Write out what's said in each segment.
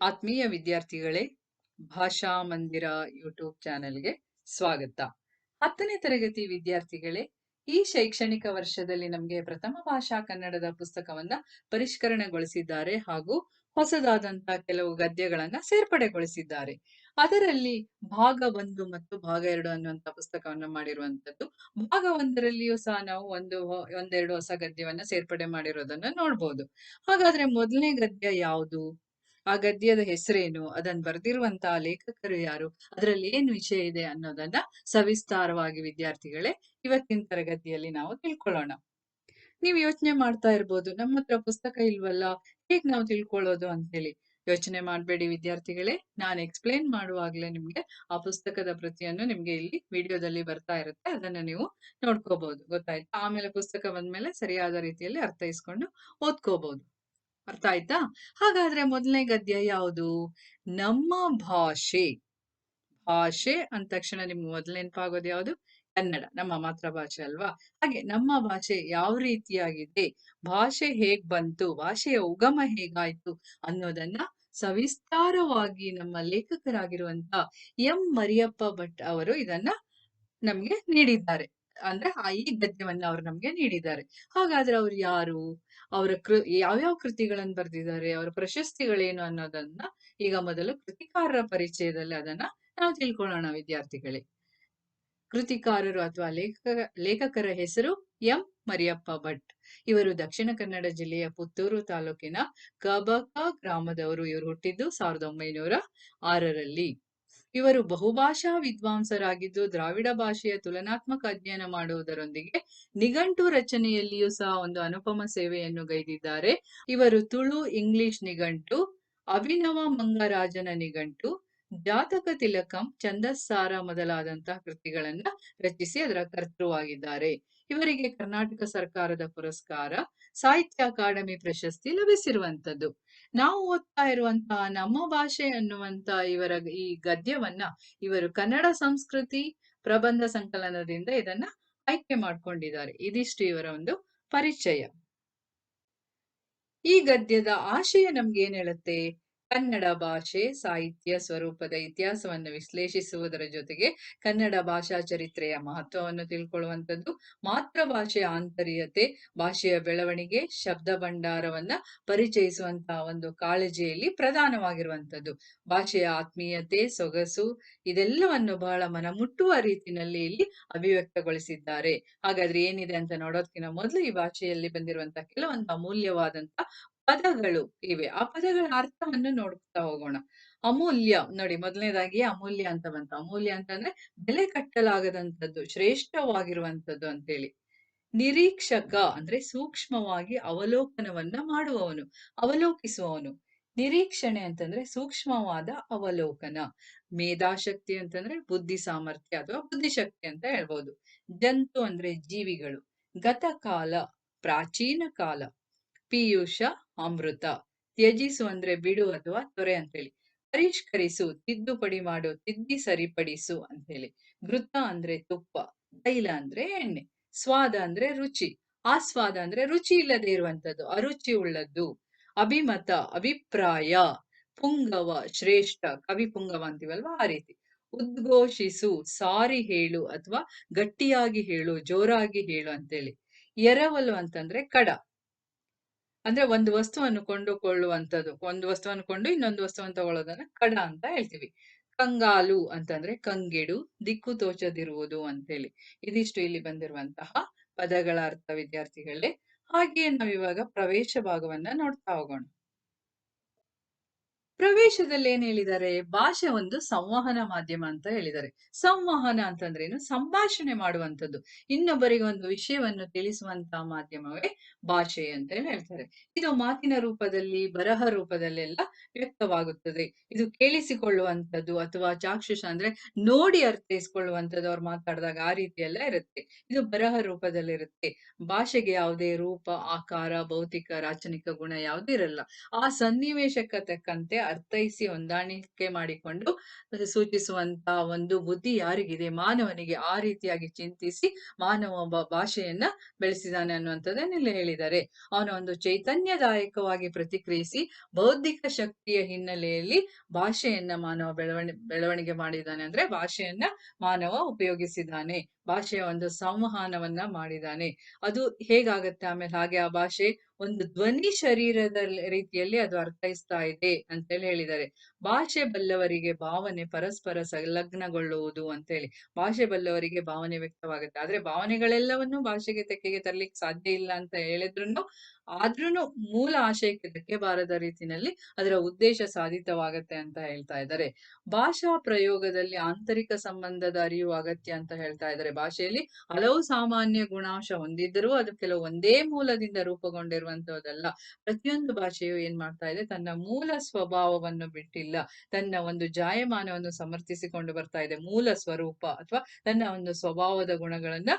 ಆತ್ಮೀಯ ವಿದ್ಯಾರ್ಥಿಗಳೇ, ಭಾಷಾ ಮಂದಿರ ಯೂಟ್ಯೂಬ್ ಚಾನೆಲ್ಗೆ ಸ್ವಾಗತ. ಹತ್ತನೇ ತರಗತಿ ವಿದ್ಯಾರ್ಥಿಗಳೇ, ಈ ಶೈಕ್ಷಣಿಕ ವರ್ಷದಲ್ಲಿ ನಮಗೆ ಪ್ರಥಮ ಭಾಷಾ ಕನ್ನಡದ ಪುಸ್ತಕವನ್ನ ಪರಿಷ್ಕರಣೆಗೊಳಿಸಿದ್ದಾರೆ ಹಾಗೂ ಹೊಸದಾದಂತಹ ಕೆಲವು ಗದ್ಯಗಳನ್ನ ಸೇರ್ಪಡೆಗೊಳಿಸಿದ್ದಾರೆ. ಅದರಲ್ಲಿ ಭಾಗ ಒಂದು ಮತ್ತು ಭಾಗ ಎರಡು ಅನ್ನುವಂತ ಪುಸ್ತಕವನ್ನು ಮಾಡಿರುವಂತದ್ದು ಭಾಗ ಒಂದರಲ್ಲಿಯೂ ಸಹ ನಾವು ಒಂದು ಒಂದೆರಡು ಹೊಸ ಗದ್ಯವನ್ನ ಸೇರ್ಪಡೆ ಮಾಡಿರೋದನ್ನ ನೋಡ್ಬೋದು. ಹಾಗಾದ್ರೆ ಮೊದಲನೇ ಗದ್ಯ ಯಾವುದು? ಆ ಗದ್ಯದ ಹೆಸರೇನು? ಅದನ್ನ ಬರೆದಿರುವಂತಹ ಲೇಖಕರು ಯಾರು? ಅದರಲ್ಲಿ ಏನು ವಿಷಯ ಇದೆ ಅನ್ನೋದನ್ನ ಸವಿಸ್ತಾರವಾಗಿ ವಿದ್ಯಾರ್ಥಿಗಳೇ ಇವತ್ತಿನ ತರಗತಿಯಲ್ಲಿ ನಾವು ತಿಳ್ಕೊಳ್ಳೋಣ. ನೀವು ಯೋಚನೆ ಮಾಡ್ತಾ ಇರ್ಬೋದು, ನಮ್ಮ ಹತ್ರ ಪುಸ್ತಕ ಇಲ್ವಲ್ಲ, ಹೇಗ್ ನಾವು ತಿಳ್ಕೊಳ್ಳೋದು ಅಂತ ಹೇಳಿ ಯೋಚನೆ ಮಾಡಬೇಡಿ ವಿದ್ಯಾರ್ಥಿಗಳೇ, ನಾನು ಎಕ್ಸ್ಪ್ಲೇನ್ ಮಾಡುವಾಗ್ಲೇ ನಿಮ್ಗೆ ಆ ಪುಸ್ತಕದ ಪ್ರತಿಯನ್ನು ನಿಮ್ಗೆ ಇಲ್ಲಿ ವಿಡಿಯೋದಲ್ಲಿ ಬರ್ತಾ ಇರುತ್ತೆ, ಅದನ್ನ ನೀವು ನೋಡ್ಕೋಬಹುದು ಗೊತ್ತಾಯ್ತಾ? ಆಮೇಲೆ ಪುಸ್ತಕ ಬಂದ್ಮೇಲೆ ಸರಿಯಾದ ರೀತಿಯಲ್ಲಿ ಅರ್ಥೈಸ್ಕೊಂಡು ಓದ್ಕೋಬಹುದು ಅರ್ಥ ಆಯ್ತಾ? ಹಾಗಾದ್ರೆ ಮೊದಲನೇ ಗದ್ಯ ಯಾವುದು? ನಮ್ಮ ಭಾಷೆ. ಭಾಷೆ ಅಂದ ತಕ್ಷಣ ನಿಮ್ಗೆ ಮೊದಲು ನೆನಪಾಗೋದು ಯಾವುದು? ಕನ್ನಡ. ನಮ್ಮ ಮಾತೃಭಾಷೆ ಅಲ್ವಾ? ಹಾಗೆ ನಮ್ಮ ಭಾಷೆ ಯಾವ ರೀತಿಯಾಗಿದೆ? ಭಾಷೆ ಹೇಗ್ ಬಂತು? ಭಾಷೆಯ ಉಗಮ ಹೇಗಾಯ್ತು? ಅನ್ನೋದನ್ನ ಸವಿಸ್ತಾರವಾಗಿ ನಮ್ಮ ಲೇಖಕರಾಗಿರುವಂತ ಎಂ ಮರಿಯಪ್ಪ ಭಟ್ ಅವರು ಇದನ್ನ ನಮ್ಗೆ ನೀಡಿದ್ದಾರೆ. ಅಂದ್ರೆ ಆ ಈ ಗದ್ಯವನ್ನ ಅವ್ರು ನಮ್ಗೆ ನೀಡಿದ್ದಾರೆ. ಹಾಗಾದ್ರೆ ಅವ್ರು ಯಾರು? ಅವರ ಕೃ, ಯಾವ್ಯಾವ ಕೃತಿಗಳನ್ನ ಬರೆದಿದ್ದಾರೆ? ಅವರ ಪ್ರಶಸ್ತಿಗಳೇನು ಅನ್ನೋದನ್ನ ಈಗ ಮೊದಲು ಕೃತಿಕಾರರ ಪರಿಚಯದಲ್ಲಿ ಅದನ್ನ ನಾವು ತಿಳ್ಕೊಳ್ಳೋಣ ವಿದ್ಯಾರ್ಥಿಗಳೇ. ಕೃತಿಕಾರರು ಅಥವಾ ಲೇಖಕ, ಲೇಖಕರ ಹೆಸರು ಎಂ. ಮರಿಯಪ್ಪ ಭಟ್. ಇವರು ದಕ್ಷಿಣ ಕನ್ನಡ ಜಿಲ್ಲೆಯ ಪುತ್ತೂರು ತಾಲೂಕಿನ ಕಬಕ ಗ್ರಾಮದವರು. ಇವರು ಹುಟ್ಟಿದ್ದು ಸಾವಿರದ ಒಂಬೈನೂರ ಆರರಲ್ಲಿ. ಇವರು ಬಹುಭಾಷಾ ವಿದ್ವಾಂಸರಾಗಿದ್ದು ದ್ರಾವಿಡ ಭಾಷೆಯ ತುಲನಾತ್ಮಕ ಅಧ್ಯಯನ ಮಾಡುವುದರೊಂದಿಗೆ ನಿಘಂಟು ರಚನೆಯಲ್ಲಿಯೂ ಸಹ ಒಂದು ಅನುಪಮ ಸೇವೆಯನ್ನು ಗೈದಿದ್ದಾರೆ. ಇವರು ತುಳು, ಇಂಗ್ಲಿಷ್ ನಿಘಂಟು, ಅಭಿನವ ಮಂಗರಾಜನ ನಿಘಂಟು, ಜಾತಕ ತಿಲಕಂ ಚಂದಸ್ಸಾರ ಮೊದಲಾದಂತಹ ಕೃತಿಗಳನ್ನ ರಚಿಸಿ ಅದರ ಕರ್ತೃವಾಗಿದ್ದಾರೆ. ಇವರಿಗೆ ಕರ್ನಾಟಕ ಸರ್ಕಾರದ ಪುರಸ್ಕಾರ ಸಾಹಿತ್ಯ ಅಕಾಡೆಮಿ ಪ್ರಶಸ್ತಿ ಲಭಿಸಿರುವಂತದ್ದು ನಾವು ಓದ್ತಾ ಇರುವಂತಹ ನಮ್ಮ ಭಾಷೆ ಅನ್ನುವಂತ ಇವರ ಈ ಗದ್ಯವನ್ನ ಇವರು ಕನ್ನಡ ಸಂಸ್ಕೃತಿ ಪ್ರಬಂಧ ಸಂಕಲನದಿಂದ ಇದನ್ನ ಆಯ್ಕೆ ಮಾಡ್ಕೊಂಡಿದ್ದಾರೆ. ಇದಿಷ್ಟು ಇವರ ಒಂದು ಪರಿಚಯ. ಈ ಗದ್ಯದ ಆಶಯ ನಮ್ಗೆ ಏನ್ ಹೇಳುತ್ತೆ? ಕನ್ನಡ ಭಾಷೆ ಸಾಹಿತ್ಯ ಸ್ವರೂಪದ ಇತಿಹಾಸವನ್ನು ವಿಶ್ಲೇಷಿಸುವುದರ ಜೊತೆಗೆ ಕನ್ನಡ ಭಾಷಾ ಚರಿತ್ರೆಯ ಮಹತ್ವವನ್ನು ತಿಳ್ಕೊಳ್ಳುವಂಥದ್ದು. ಮಾತೃಭಾಷೆಯ ಆಂತರ್ಯತೆ, ಭಾಷೆಯ ಬೆಳವಣಿಗೆ, ಶಬ್ದ ಭಂಡಾರವನ್ನ ಪರಿಚಯಿಸುವಂತಹ ಒಂದು ಕಾಳಜಿಯಲ್ಲಿ ಪ್ರಧಾನವಾಗಿರುವಂಥದ್ದು. ಭಾಷೆಯ ಆತ್ಮೀಯತೆ, ಸೊಗಸು ಇದೆಲ್ಲವನ್ನು ಬಹಳ ಮನ ಮುಟ್ಟುವ ರೀತಿಯಲ್ಲಿ ಇಲ್ಲಿ ಅಭಿವ್ಯಕ್ತಗೊಳಿಸಿದ್ದಾರೆ. ಹಾಗಾದ್ರೆ ಏನಿದೆ ಅಂತ ನೋಡೋದಕ್ಕಿಂತ ಮೊದಲು ಈ ಭಾಷೆಯಲ್ಲಿ ಬಂದಿರುವಂತಹ ಕೆಲವೊಂದು ಅಮೂಲ್ಯವಾದಂತಹ ಪದಗಳು ಇವೆ. ಆ ಪದಗಳ ಅರ್ಥವನ್ನು ನೋಡ್ತಾ ಹೋಗೋಣ. ಅಮೂಲ್ಯ ನೋಡಿ ಮೊದಲನೇದಾಗಿ ಅಮೂಲ್ಯ ಅಂತ ಬಂತು. ಅಮೂಲ್ಯ ಅಂತಂದ್ರೆ ಬೆಲೆ ಕಟ್ಟಲಾಗದಂಥದ್ದು ಶ್ರೇಷ್ಠವಾಗಿರುವಂತದ್ದು ಅಂತೇಳಿ. ನಿರೀಕ್ಷಕ ಅಂದ್ರೆ ಸೂಕ್ಷ್ಮವಾಗಿ ಅವಲೋಕನವನ್ನ ಮಾಡುವವನು, ಅವಲೋಕಿಸುವವನು. ನಿರೀಕ್ಷಣೆ ಅಂತಂದ್ರೆ ಸೂಕ್ಷ್ಮವಾದ ಅವಲೋಕನ. ಮೇಧಾಶಕ್ತಿ ಅಂತಂದ್ರೆ ಬುದ್ಧಿ ಸಾಮರ್ಥ್ಯ ಅಥವಾ ಬುದ್ಧಿಶಕ್ತಿ ಅಂತ ಹೇಳ್ಬೋದು. ಜಂತು ಅಂದ್ರೆ ಜೀವಿಗಳು. ಗತಕಾಲ, ಪ್ರಾಚೀನ ಕಾಲ. ಪೀಯೂಷ ಅಮೃತ, ತ್ಯಜಿಸು ಅಂದ್ರೆ ಬಿಡು ಅಥವಾ ತೊರೆ ಅಂತ ಹೇಳಿ ಪರಿಷ್ಕರಿಸು, ತಿದ್ದುಪಡಿ ಮಾಡು, ತಿದ್ದಿ ಸರಿಪಡಿಸು ಅಂತ ಹೇಳಿ ಘೃತ ಅಂದ್ರೆ ತುಪ್ಪ, ತೈಲ ಅಂದ್ರೆ ಎಣ್ಣೆ, ಸ್ವಾದ ಅಂದ್ರೆ ರುಚಿ. ಆಸ್ವಾದ ಅಂದ್ರೆ ರುಚಿ ಇಲ್ಲದೆ ಇರುವಂತದ್ದು, ಅರುಚಿ ಉಳ್ಳದ್ದು. ಅಭಿಮತ, ಅಭಿಪ್ರಾಯ, ಪುಂಗವ, ಶ್ರೇಷ್ಠ, ಕವಿ ಪುಂಗವ ಅಂತೀವಲ್ವಾ ಆ ರೀತಿ. ಉದ್ಘೋಷಿಸು, ಸಾರಿ ಹೇಳು ಅಥವಾ ಗಟ್ಟಿಯಾಗಿ ಹೇಳು, ಜೋರಾಗಿ ಹೇಳು ಅಂತೇಳಿ. ಎರವಲು ಅಂತಂದ್ರೆ ಕಡ. ಅಂದ್ರೆ ಒಂದು ವಸ್ತುವನ್ನು ಕೊಂಡುಕೊಳ್ಳುವಂಥದ್ದು. ಒಂದು ವಸ್ತುವನ್ನು ಕೊಂಡು ಇನ್ನೊಂದು ವಸ್ತುವನ್ನು ತಗೊಳ್ಳೋದನ್ನ ಕಡ ಅಂತ ಹೇಳ್ತೀವಿ. ಕಂಗಾಲು ಅಂತಂದ್ರೆ ಕಂಗೆಡು, ದಿಕ್ಕು ತೋಚದಿರುವುದು ಅಂತೇಳಿ. ಇದಿಷ್ಟು ಇಲ್ಲಿ ಬಂದಿರುವಂತಹ ಪದಗಳ ಅರ್ಥ ವಿದ್ಯಾರ್ಥಿಗಳೇ ಹಾಗೆಯೇ ನಾವಿವಾಗ ಪ್ರವೇಶ ಭಾಗವನ್ನ ನೋಡ್ತಾ ಹೋಗೋಣ. ಪ್ರವೇಶದಲ್ಲಿ ಏನ್ ಹೇಳಿದ್ದಾರೆ? ಭಾಷೆ ಒಂದು ಸಂವಹನ ಮಾಧ್ಯಮ ಅಂತ ಹೇಳಿದ್ದಾರೆ. ಸಂವಹನ ಅಂತಂದ್ರೆ ಏನು? ಸಂಭಾಷಣೆ ಮಾಡುವಂಥದ್ದು. ಇನ್ನೊಬ್ಬರಿಗೆ ಒಂದು ವಿಷಯವನ್ನು ತಿಳಿಸುವಂತಹ ಮಾಧ್ಯಮವೇ ಭಾಷೆ ಅಂತ ಹೇಳಿ ಹೇಳ್ತಾರೆ? ಇದು ಮಾತಿನ ರೂಪದಲ್ಲಿ, ಬರಹ ರೂಪದಲ್ಲೆಲ್ಲ ವ್ಯಕ್ತವಾಗುತ್ತದೆ. ಇದು ಕೇಳಿಸಿಕೊಳ್ಳುವಂಥದ್ದು ಅಥವಾ ಚಾಕ್ಷುಷ ಅಂದ್ರೆ ನೋಡಿ ಅರ್ಥೈಸ್ಕೊಳ್ಳುವಂಥದ್ದು ಅವ್ರು ಮಾತಾಡಿದಾಗ ಆ ರೀತಿಯೆಲ್ಲ ಇರುತ್ತೆ. ಇದು ಬರಹ ರೂಪದಲ್ಲಿರುತ್ತೆ. ಭಾಷೆಗೆ ಯಾವುದೇ ರೂಪ, ಆಕಾರ, ಭೌತಿಕ, ರಾಚನಿಕ ಗುಣ ಯಾವುದೇ ಇರಲ್ಲ. ಆ ಸನ್ನಿವೇಶಕ್ಕೆ ತಕ್ಕಂತೆ ಅರ್ಥೈಸಿ ಹೊಂದಾಣಿಕೆ ಮಾಡಿಕೊಂಡು ಸೂಚಿಸುವಂತ ಒಂದು ಬುದ್ಧಿ ಯಾರಿಗಿದೆ? ಮಾನವನಿಗೆ ಆ ರೀತಿಯಾಗಿ ಚಿಂತಿಸಿ ಮಾನವ ಒಬ್ಬ ಭಾಷೆಯನ್ನ ಬೆಳೆಸಿದಾನೆ ಅನ್ನುವಂಥದ್ದನ್ನ ಇಲ್ಲಿ ಹೇಳಿದ್ದಾರೆ. ಅವನ ಒಂದು ಚೈತನ್ಯದಾಯಕವಾಗಿ ಪ್ರತಿಕ್ರಿಯಿಸಿ ಬೌದ್ಧಿಕ ಶಕ್ತಿಯ ಹಿನ್ನೆಲೆಯಲ್ಲಿ ಭಾಷೆಯನ್ನ ಮಾನವ ಬೆಳವಣಿ, ಬೆಳವಣಿಗೆ ಮಾಡಿದ್ದಾನೆ ಅಂದ್ರೆ ಭಾಷೆಯನ್ನ ಮಾನವ ಉಪಯೋಗಿಸಿದ್ದಾನೆ ಭಾಷೆಯ ಒಂದು ಸಂವಹನವನ್ನ ಮಾಡಿದಾನೆ. ಅದು ಹೇಗಾಗತ್ತೆ ಆಮೇಲೆ ಹಾಗೆ ಆ ಭಾಷೆ ಒಂದು ಧ್ವನಿ ಶರೀರದ ರೀತಿಯಲ್ಲಿ ಅದು ಅರ್ಥೈಸ್ತಾ ಇದೆ ಅಂತ ಹೇಳಿ ಹೇಳಿದ್ದಾರೆ. ಭಾಷೆ ಬಲ್ಲವರಿಗೆ ಭಾವನೆ ಪರಸ್ಪರ ಸಂಲಗ್ನಗೊಳ್ಳುವುದು ಅಂತೇಳಿ. ಭಾಷೆ ಬಲ್ಲವರಿಗೆ ಭಾವನೆ ವ್ಯಕ್ತವಾಗುತ್ತೆ. ಆದ್ರೆ ಭಾವನೆಗಳೆಲ್ಲವನ್ನೂ ಭಾಷೆಗೆ ತೆಕ್ಕೆಗೆ ತರ್ಲಿಕ್ಕೆ ಸಾಧ್ಯ ಇಲ್ಲ ಅಂತ ಹೇಳಿದ್ರು ಆದ್ರೂನು ಮೂಲ ಆಶಯಕ್ಕೆ ಧಕ್ಕೆ ಬಾರದ ರೀತಿಯಲ್ಲಿ ಅದರ ಉದ್ದೇಶ ಸಾಧಿತವಾಗತ್ತೆ ಅಂತ ಹೇಳ್ತಾ ಇದ್ದಾರೆ. ಭಾಷಾ ಪ್ರಯೋಗದಲ್ಲಿ ಆಂತರಿಕ ಸಂಬಂಧದ ಅರಿವು ಅಗತ್ಯ ಅಂತ ಹೇಳ್ತಾ ಇದ್ದಾರೆ. ಭಾಷೆಯಲ್ಲಿ ಹಲವು ಸಾಮಾನ್ಯ ಗುಣಾಂಶ ಹೊಂದಿದ್ದರೂ ಅದು ಕೆಲವು ಒಂದೇ ಮೂಲದಿಂದ ರೂಪುಗೊಂಡಿರುವಂತಹದ್ದಲ್ಲ ಪ್ರತಿಯೊಂದು ಭಾಷೆಯು ಏನ್ ಮಾಡ್ತಾ ಇದೆ? ತನ್ನ ಮೂಲ ಸ್ವಭಾವವನ್ನು ಬಿಟ್ಟಿಲ್ಲ. ತನ್ನ ಒಂದು ಜಾಯಮಾನವನ್ನು ಸಮರ್ಥಿಸಿಕೊಂಡು ಬರ್ತಾ ಇದೆ. ಮೂಲ ಸ್ವರೂಪ ಅಥವಾ ತನ್ನ ಒಂದು ಸ್ವಭಾವದ ಗುಣಗಳನ್ನ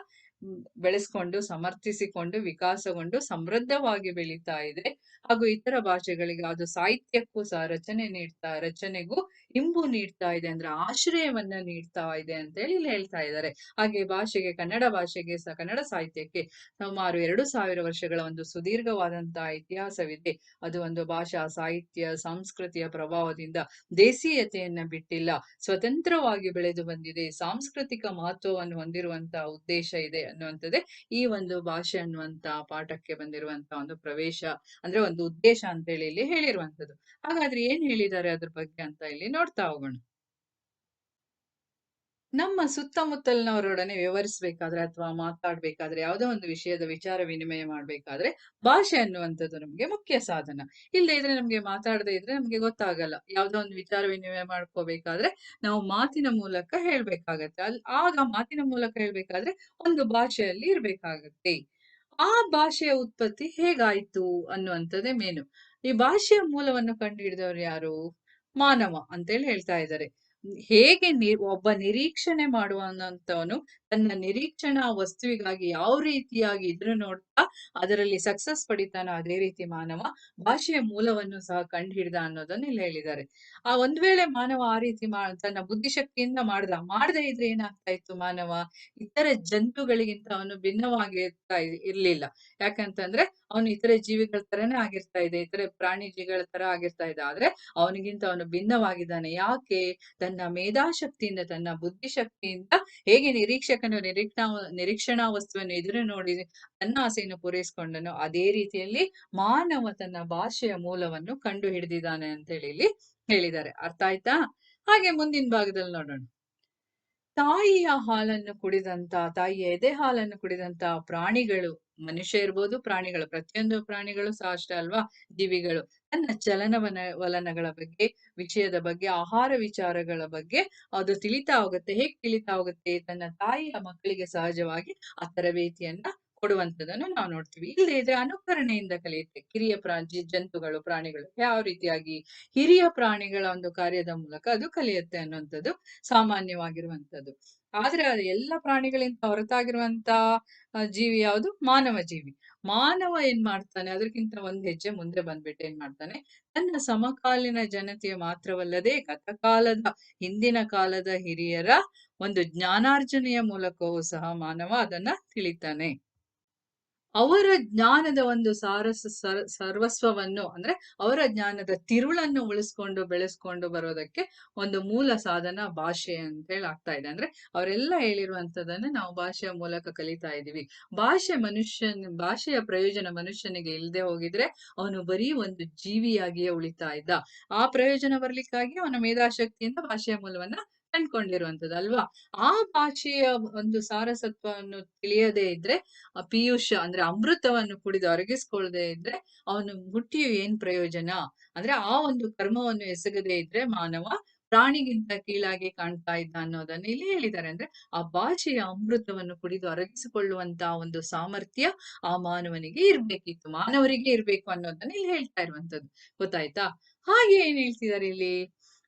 ಬೆಳೆಸ್ಕೊಂಡು, ಸಮರ್ಥಿಸಿಕೊಂಡು, ವಿಕಾಸಗೊಂಡು, ಸಮೃದ್ಧವಾಗಿ ಬೆಳೀತಾ ಇದೆ. ಹಾಗೂ ಇತರ ಭಾಷೆಗಳಿಗೆ ಅದು ಸಾಹಿತ್ಯಕ್ಕೂ ಸಹ ರಚನೆ ನೀಡ್ತಾ, ರಚನೆಗೂ ಇಂಬು ನೀಡ್ತಾ ಇದೆ ಅಂದ್ರೆ ಆಶ್ರಯವನ್ನ ನೀಡ್ತಾ ಇದೆ ಅಂತ ಹೇಳಿ ಇಲ್ಲಿ ಹೇಳ್ತಾ ಇದ್ದಾರೆ. ಹಾಗೆ ಭಾಷೆಗೆ, ಕನ್ನಡ ಭಾಷೆಗೆ ಸಹ, ಕನ್ನಡ ಸಾಹಿತ್ಯಕ್ಕೆ ಸುಮಾರು ಎರಡು ಸಾವಿರ ವರ್ಷಗಳ ಒಂದು ಸುದೀರ್ಘವಾದಂತಹ ಇತಿಹಾಸವಿದೆ. ಅದು ಒಂದು ಭಾಷಾ, ಸಾಹಿತ್ಯ, ಸಂಸ್ಕೃತಿಯ ಪ್ರಭಾವದಿಂದ ದೇಸೀಯತೆಯನ್ನ ಬಿಟ್ಟಿಲ್ಲ. ಸ್ವತಂತ್ರವಾಗಿ ಬೆಳೆದು ಬಂದಿದೆ. ಸಾಂಸ್ಕೃತಿಕ ಮಹತ್ವವನ್ನು ಹೊಂದಿರುವಂತಹ ಉದ್ದೇಶ ಇದೆ ಅನ್ನುವಂಥದ್ದೇ ಈ ಒಂದು ಭಾಷೆ ಅನ್ನುವಂತ ಪಾಠಕ್ಕೆ ಬಂದಿರುವಂತಹ ಒಂದು ಪ್ರವೇಶ ಅಂದ್ರೆ ಒಂದು ಉದ್ದೇಶ ಅಂತ ಹೇಳಿ ಇಲ್ಲಿ ಹೇಳಿರುವಂತದ್ದು ಹಾಗಾದ್ರೆ ಏನ್ ಹೇಳಿದ್ದಾರೆ ಅದ್ರ ಬಗ್ಗೆ ಅಂತ ಇಲ್ಲಿ ನೋಡ್ತಾ ಹೋಗೋಣ. ನಮ್ಮ ಸುತ್ತಮುತ್ತಲಿನವರೊಡನೆ ವ್ಯವಹರಿಸಬೇಕಾದ್ರೆ ಅಥವಾ ಮಾತಾಡ್ಬೇಕಾದ್ರೆ ಯಾವುದೋ ಒಂದು ವಿಷಯದ ವಿಚಾರ ವಿನಿಮಯ ಮಾಡ್ಬೇಕಾದ್ರೆ ಭಾಷೆ ಅನ್ನುವಂಥದ್ದು ನಮ್ಗೆ ಮುಖ್ಯ ಸಾಧನ. ಇಲ್ಲದೆ ಇದ್ರೆ ನಮ್ಗೆ ಮಾತಾಡದೇ ಇದ್ರೆ ನಮ್ಗೆ ಗೊತ್ತಾಗಲ್ಲ. ಯಾವುದೋ ಒಂದು ವಿಚಾರ ವಿನಿಮಯ ಮಾಡ್ಕೋಬೇಕಾದ್ರೆ ನಾವು ಮಾತಿನ ಮೂಲಕ ಹೇಳ್ಬೇಕಾಗತ್ತೆ. ಅಲ್ ಆಗ ಮಾತಿನ ಮೂಲಕ ಹೇಳ್ಬೇಕಾದ್ರೆ ಒಂದು ಭಾಷೆಯಲ್ಲಿ ಇರ್ಬೇಕಾಗತ್ತೆ. ಆ ಭಾಷೆಯ ಉತ್ಪತ್ತಿ ಹೇಗಾಯ್ತು ಅನ್ನುವಂಥದ್ದೇ ಮೇನು ಈ ಭಾಷೆಯ ಮೂಲವನ್ನು ಕಂಡುಹಿಡಿದವರು ಯಾರು? ಮಾನವ ಅಂತೇಳಿ ಹೇಳ್ತಾ ಇದ್ದಾರೆ. ಹೇಗೆ ನಿ, ಒಬ್ಬ ನಿರೀಕ್ಷಣೆ ಮಾಡುವಂತವನು ತನ್ನ ನಿರೀಕ್ಷಣಾ ವಸ್ತುವಿಗಾಗಿ ಯಾವ ರೀತಿಯಾಗಿ ಇದ್ರು ನೋಡ್ತಾ ಅದರಲ್ಲಿ ಸಕ್ಸಸ್ ಪಡಿತಾನೋ ಅದೇ ರೀತಿ ಮಾನವ ಭಾಷೆಯ ಮೂಲವನ್ನು ಸಹ ಕಂಡು ಹಿಡ್ದ ಅನ್ನೋದನ್ನ ಇಲ್ಲಿ ಹೇಳಿದ್ದಾರೆ. ಆ ಒಂದ್ ವೇಳೆ ಮಾನವ ಆ ರೀತಿ ಮಾ, ತನ್ನ ಬುದ್ಧಿಶಕ್ತಿಯಿಂದ ಮಾಡ್ದ, ಮಾಡದೇ ಇದ್ರೆ ಏನಾಗ್ತಾ ಇತ್ತು ಮಾನವ? ಇತರ ಜಂತುಗಳಿಗಿಂತ ಅವನು ಭಿನ್ನವಾಗಿರ್ತಾ ಇರ್ಲಿಲ್ಲ. ಯಾಕಂತಂದ್ರೆ ಅವನು ಇತರೆ ಜೀವಿಗಳ ತರನೇ ಆಗಿರ್ತಾ ಇದೆ, ಇತರೆ ಪ್ರಾಣಿ ಜೀವಿಗಳ ತರ ಆಗಿರ್ತಾ ಇದೆ. ಆದ್ರೆ ಅವನಿಗಿಂತ ಅವನು ಭಿನ್ನವಾಗಿದ್ದಾನೆ. ಯಾಕೆ? ತನ್ನ ಮೇಧಾಶಕ್ತಿಯಿಂದ, ತನ್ನ ಬುದ್ಧಿಶಕ್ತಿಯಿಂದ ಹೇಗೆ ನಿರೀಕ್ಷಕನು ನಿರೀಕ್ಷಣಾ ನಿರೀಕ್ಷಣಾ ವಸ್ತುವನ್ನು ಎದುರು ನೋಡಿ ತನ್ನ ಆಸೆಯನ್ನು ಪೂರೈಸಿಕೊಂಡನು ಅದೇ ರೀತಿಯಲ್ಲಿ ಮಾನವ ತನ್ನ ಭಾಷೆಯ ಮೂಲವನ್ನು ಕಂಡು ಹಿಡಿದಿದ್ದಾನೆ ಅಂತ ಹೇಳಿ ಇಲ್ಲಿ ಹೇಳಿದ್ದಾರೆ. ಅರ್ಥ ಆಯ್ತಾ? ಹಾಗೆ ಮುಂದಿನ ಭಾಗದಲ್ಲಿ ನೋಡೋಣ. ತಾಯಿಯ ಹಾಲನ್ನು ಕುಡಿದಂತ, ತಾಯಿಯ ಎದೆ ಹಾಲನ್ನು ಕುಡಿದಂತ ಪ್ರಾಣಿಗಳು ಮನುಷ್ಯ ಇರ್ಬೋದು, ಪ್ರಾಣಿಗಳು. ಪ್ರತಿಯೊಂದು ಪ್ರಾಣಿಗಳು ಸಹ ಅಷ್ಟೇ ಅಲ್ವಾ? ಜೀವಿಗಳು. ತನ್ನ ಚಲನವನ, ವಲನಗಳ ಬಗ್ಗೆ, ವಿಷಯದ ಬಗ್ಗೆ, ಆಹಾರ ವಿಚಾರಗಳ ಬಗ್ಗೆ ಅದು ತಿಳಿತಾ ಹೋಗುತ್ತೆ. ಹೇಗ್ ತಿಳಿತಾ ಹೋಗುತ್ತೆ? ತನ್ನ ತಾಯಿಯ ಮಕ್ಕಳಿಗೆ ಸಹಜವಾಗಿ ಆ ತರಬೇತಿಯನ್ನ ಕೊಡುವಂತದನ್ನು ನಾವು ನೋಡ್ತೀವಿ. ಇಲ್ಲದೆ ಅನುಕರಣೆಯಿಂದ ಕಲಿಯುತ್ತೆ. ಕಿರಿಯ ಪ್ರಾಣಿ, ಜಂತುಗಳು, ಪ್ರಾಣಿಗಳು ಯಾವ ರೀತಿಯಾಗಿ ಹಿರಿಯ ಪ್ರಾಣಿಗಳ ಒಂದು ಕಾರ್ಯದ ಮೂಲಕ ಅದು ಕಲಿಯುತ್ತೆ ಅನ್ನುವಂಥದ್ದು ಸಾಮಾನ್ಯವಾಗಿರುವಂತದ್ದು ಆದ್ರೆ ಅದು ಎಲ್ಲ ಪ್ರಾಣಿಗಳಿಂದ ಹೊರತಾಗಿರುವಂತ ಜೀವಿ ಯಾವುದು? ಮಾನವ ಜೀವಿ. ಮಾನವ ಏನ್ ಮಾಡ್ತಾನೆ? ಅದಕ್ಕಿಂತ ಒಂದ್ ಹೆಜ್ಜೆ ಮುಂದೆ ಬಂದ್ಬಿಟ್ಟು ಏನ್ ಮಾಡ್ತಾನೆ? ತನ್ನ ಸಮಕಾಲೀನ ಜನತೆಯ ಮಾತ್ರವಲ್ಲದೆ ಗತಕಾಲದ, ಹಿಂದಿನ ಕಾಲದ ಹಿರಿಯರ ಒಂದು ಜ್ಞಾನಾರ್ಜನೆಯ ಮೂಲಕವೂ ಸಹ ಮಾನವ ಅದನ್ನ ತಿಳಿತಾನೆ. ಅವರ ಜ್ಞಾನದ ಒಂದು ಸಾರಸ ಸರ್ವಸ್ವವನ್ನು, ಅಂದ್ರೆ ಅವರ ಜ್ಞಾನದ ತಿರುಳನ್ನು ಉಳಿಸ್ಕೊಂಡು ಬೆಳೆಸ್ಕೊಂಡು ಬರೋದಕ್ಕೆ ಒಂದು ಮೂಲ ಸಾಧನ ಭಾಷೆ ಅಂತ ಹೇಳಿ ಆಗ್ತಾ ಇದೆ. ಅಂದ್ರೆ ಅವರೆಲ್ಲ ಹೇಳಿರುವಂತದನ್ನ ನಾವು ಭಾಷೆಯ ಮೂಲಕ ಕಲಿತಾ ಇದ್ದೀವಿ. ಭಾಷೆ ಮನುಷ್ಯನ, ಭಾಷೆಯ ಪ್ರಯೋಜನ ಮನುಷ್ಯನಿಗೆ ಇಲ್ಲದೆ ಹೋಗಿದ್ರೆ ಅವನು ಬರೀ ಒಂದು ಜೀವಿಯಾಗಿಯೇ ಉಳಿತಾ ಇದ್ದ. ಆ ಪ್ರಯೋಜನ ಬರ್ಲಿಕ್ಕಾಗಿ ಅವನ ಮೇಧಾಶಕ್ತಿಯಿಂದ ಭಾಷೆಯ ಮೂಲವನ್ನ ಕಂಡ್ಕೊಂಡಿರುವಂತದ್ದು ಅಲ್ವಾ? ಆ ಭಾಷೆಯ ಒಂದು ಸಾರಸತ್ವವನ್ನು ತಿಳಿಯದೇ ಇದ್ರೆ, ಆ ಪಿಯೂಷ ಅಂದ್ರೆ ಅಮೃತವನ್ನು ಕುಡಿದು ಅರಗಿಸ್ಕೊಳ್ಳದೆ ಇದ್ರೆ ಅವನು ಹುಟ್ಟಿಯು ಏನ್ ಪ್ರಯೋಜನ? ಅಂದ್ರೆ ಆ ಒಂದು ಕರ್ಮವನ್ನು ಎಸಗದೇ ಇದ್ರೆ ಮಾನವ ಪ್ರಾಣಿಗಿಂತ ಕೀಳಾಗಿ ಕಾಣ್ತಾ ಇದ್ದ ಅನ್ನೋದನ್ನ ಇಲ್ಲಿ ಹೇಳಿದ್ದಾರೆ. ಅಂದ್ರೆ ಆ ಭಾಷೆಯ ಅಮೃತವನ್ನು ಕುಡಿದು ಅರಗಿಸಿಕೊಳ್ಳುವಂತ ಒಂದು ಸಾಮರ್ಥ್ಯ ಆ ಮಾನವನಿಗೆ ಇರ್ಬೇಕಿತ್ತು, ಮಾನವರಿಗೆ ಇರ್ಬೇಕು ಅನ್ನೋದನ್ನ ಇಲ್ಲಿ ಹೇಳ್ತಾ ಇರುವಂತದ್ದು ಗೊತ್ತಾಯ್ತಾ? ಹಾಗೆ ಏನ್ ಹೇಳ್ತಿದ್ದಾರೆ ಇಲ್ಲಿ?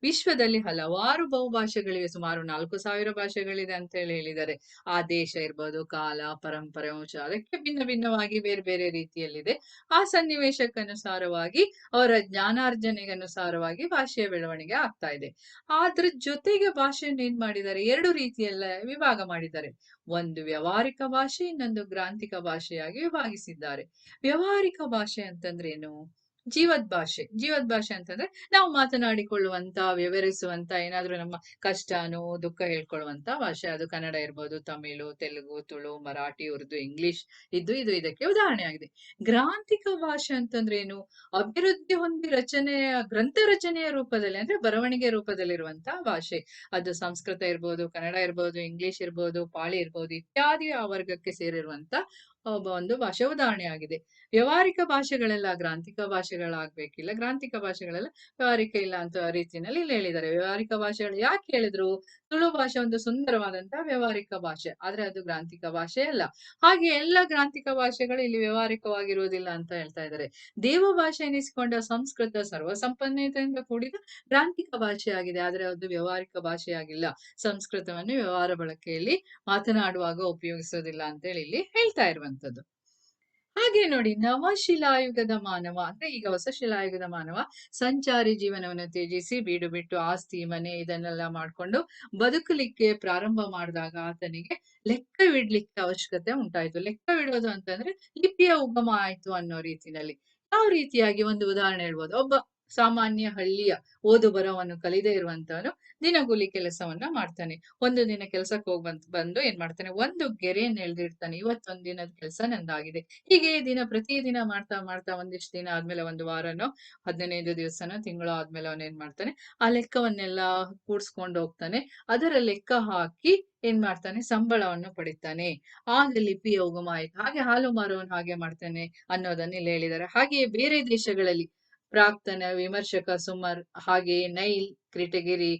ವಿಶ್ವದಲ್ಲಿ ಹಲವಾರು ಬಹುಭಾಷೆಗಳಿವೆ. ಸುಮಾರು ನಾಲ್ಕು ಸಾವಿರ ಭಾಷೆಗಳಿದೆ ಅಂತ ಹೇಳಿ ಹೇಳಿದ್ದಾರೆ. ಆ ದೇಶ ಇರ್ಬೋದು, ಕಾಲ, ಪರಂಪರೆ, ವಂಶ, ಅದಕ್ಕೆ ಭಿನ್ನ ಭಿನ್ನವಾಗಿ ಬೇರೆ ಬೇರೆ ರೀತಿಯಲ್ಲಿದೆ. ಆ ಸನ್ನಿವೇಶಕ್ಕನುಸಾರವಾಗಿ, ಅವರ ಜ್ಞಾನಾರ್ಜನೆಗನುಸಾರವಾಗಿ ಭಾಷೆಯ ಬೆಳವಣಿಗೆ ಆಗ್ತಾ ಇದೆ. ಅದ್ರ ಜೊತೆಗೆ ಭಾಷೆಯನ್ನು ಏನ್ ಮಾಡಿದ್ದಾರೆ? ಎರಡು ರೀತಿಯಲ್ಲ ವಿಭಾಗ ಮಾಡಿದ್ದಾರೆ. ಒಂದು ವ್ಯವಹಾರಿಕ ಭಾಷೆ, ಇನ್ನೊಂದು ಗ್ರಾಂಥಿಕ ಭಾಷೆಯಾಗಿ ವಿಭಾಗಿಸಿದ್ದಾರೆ. ವ್ಯವಹಾರಿಕ ಭಾಷೆ ಅಂತಂದ್ರೆ ಏನು ಜೀವದ್ ಭಾಷೆ ಜೀವದ್ ಭಾಷೆ ಅಂತಂದ್ರೆ ನಾವು ಮಾತನಾಡಿಕೊಳ್ಳುವಂತ ವ್ಯವಹರಿಸುವಂತ ಏನಾದ್ರೂ ನಮ್ಮ ಕಷ್ಟನೋ ದುಃಖ ಹೇಳ್ಕೊಳ್ಳುವಂತ ಭಾಷೆ. ಅದು ಕನ್ನಡ ಇರ್ಬೋದು, ತಮಿಳು, ತೆಲುಗು, ತುಳು, ಮರಾಠಿ, ಉರ್ದು, ಇಂಗ್ಲಿಷ್ ಇದು ಇದು ಇದಕ್ಕೆ ಉದಾಹರಣೆ ಆಗಿದೆ. ಗ್ರಾಂಥಿಕ ಭಾಷೆ ಅಂತಂದ್ರೆ ಏನು? ಅಭಿವೃದ್ಧಿ ಹೊಂದಿ ರಚನೆಯ ಗ್ರಂಥ ರಚನೆಯ ರೂಪದಲ್ಲಿ ಅಂದ್ರೆ ಬರವಣಿಗೆ ರೂಪದಲ್ಲಿರುವಂತಹ ಭಾಷೆ. ಅದು ಸಂಸ್ಕೃತ ಇರ್ಬೋದು, ಕನ್ನಡ ಇರ್ಬೋದು, ಇಂಗ್ಲಿಷ್ ಇರ್ಬೋದು, ಪಾಳಿ ಇರ್ಬೋದು, ಇತ್ಯಾದಿ ಆ ವರ್ಗಕ್ಕೆ ಸೇರಿರುವಂತ ಒಂದು ಭಾಷೆ ಉದಾಹರಣೆ ಆಗಿದೆ. ವ್ಯವಹಾರಿಕ ಭಾಷೆಗಳೆಲ್ಲ ಗ್ರಾಂಥಿಕ ಭಾಷೆಗಳಾಗ್ಬೇಕಿಲ್ಲ ಗ್ರಾಂಥಿಕ ಭಾಷೆಗಳೆಲ್ಲ ವ್ಯವಹಾರಿಕ ಇಲ್ಲ ಅಂತ ರೀತಿಯಲ್ಲಿ ಇಲ್ಲಿ ಹೇಳಿದ್ದಾರೆ. ವ್ಯವಹಾರಿಕ ಭಾಷೆಗಳು ಯಾಕೆ ಹೇಳಿದ್ರು? ತುಳು ಭಾಷೆ ಒಂದು ಸುಂದರವಾದಂತಹ ವ್ಯವಹಾರಿಕ ಭಾಷೆ. ಆದ್ರೆ ಅದು ಗ್ರಾಂಥಿಕ ಭಾಷೆ ಅಲ್ಲ. ಹಾಗೆ ಎಲ್ಲ ಗ್ರಾಂಥಿಕ ಭಾಷೆಗಳು ಇಲ್ಲಿ ವ್ಯವಹಾರಿಕವಾಗಿರುವುದಿಲ್ಲ ಅಂತ ಹೇಳ್ತಾ ಇದ್ದಾರೆ. ದೇವ ಭಾಷೆ ಎನಿಸಿಕೊಂಡ ಸಂಸ್ಕೃತ ಸರ್ವ ಸಂಪನ್ನತೆಯಿಂದ ಕೂಡಿದ ಗ್ರಾಂಥಿಕ ಭಾಷೆಯಾಗಿದೆ ಆದ್ರೆ ಅದು ವ್ಯವಹಾರಿಕ ಭಾಷೆಯಾಗಿಲ್ಲ. ಸಂಸ್ಕೃತವನ್ನು ವ್ಯವಹಾರ ಬಳಕೆಯಲ್ಲಿ ಮಾತನಾಡುವಾಗ ಉಪಯೋಗಿಸೋದಿಲ್ಲ ಅಂತ ಹೇಳಿ ಇಲ್ಲಿ ಹೇಳ್ತಾ ಹಾಗೆ ನೋಡಿ ನವಶಿಲಾಯುಗದ ಮಾನವ ಅಂದ್ರೆ ಈಗ ಹೊಸ ಶಿಲಾಯುಗದ ಮಾನವ ಸಂಚಾರಿ ಜೀವನವನ್ನು ತ್ಯಜಿಸಿ ಬೀಡು ಬಿಟ್ಟು ಆಸ್ತಿ, ಮನೆ ಇದನ್ನೆಲ್ಲ ಮಾಡ್ಕೊಂಡು ಬದುಕಲಿಕ್ಕೆ ಪ್ರಾರಂಭ ಮಾಡಿದಾಗ ಆತನಿಗೆ ಲೆಕ್ಕವಿಡ್ಲಿಕ್ಕೆ ಅವಶ್ಯಕತೆ ಉಂಟಾಯ್ತು. ಲೆಕ್ಕವಿಡೋದು ಅಂತಂದ್ರೆ ಲಿಪಿಯ ಉಗಮ ಆಯ್ತು ಅನ್ನೋ ರೀತಿನಲ್ಲಿ ಯಾವ ರೀತಿಯಾಗಿ ಒಂದು ಉದಾಹರಣೆ ಹೇಳ್ಬೋದು. ಒಬ್ಬ ಸಾಮಾನ್ಯ ಹಳ್ಳಿಯ ಓದು ಬರವನ್ನು ಕಲಿದೇ ಇರುವಂತವನು ದಿನಗೂಲಿ ಕೆಲಸವನ್ನ ಮಾಡ್ತಾನೆ. ಒಂದು ದಿನ ಕೆಲ್ಸಕ್ಕೆ ಹೋಗ್ ಬಂದ್ ಏನ್ ಮಾಡ್ತಾನೆ? ಒಂದು ಗೆರೆಯನ್ನು ಎಳ್ದಿರ್ತಾನೆ ಇವತ್ತೊಂದ್ ದಿನದ ಕೆಲಸ ನಂದಾಗಿದೆ. ಹೀಗೆ ದಿನ ಪ್ರತಿ ದಿನ ಮಾಡ್ತಾ ಮಾಡ್ತಾ ಒಂದಿಷ್ಟು ದಿನ ಆದ್ಮೇಲೆ ಒಂದು ವಾರನೋ, ಹದಿನೈದು ದಿವಸನೋ, ತಿಂಗಳು ಆದ್ಮೇಲೆ ಅವನು ಏನ್ ಮಾಡ್ತಾನೆ? ಆ ಲೆಕ್ಕವನ್ನೆಲ್ಲ ಕೂಡ್ಸ್ಕೊಂಡು ಹೋಗ್ತಾನೆ. ಅದರ ಲೆಕ್ಕ ಹಾಕಿ ಏನ್ ಮಾಡ್ತಾನೆ? ಸಂಬಳವನ್ನು ಪಡಿತಾನೆ. ಆಗ ಲಿಪಿ ಉಗಮ ಹಾಗೆ ಹಾಲು ಮಾರುವವನು ಹಾಗೆ ಮಾಡ್ತಾನೆ ಅನ್ನೋದನ್ನ ಇಲ್ಲಿ ಹೇಳಿದ್ದಾರೆ ಹಾಗೆಯೇ ಬೇರೆ ದೇಶಗಳಲ್ಲಿ ಪ್ರಾಕ್ತನ, ವಿಮರ್ಶಕ ಸುಮರ್, ಹಾಗೆ ನೈಲ್, ಕ್ರಿಟಗಿರಿ,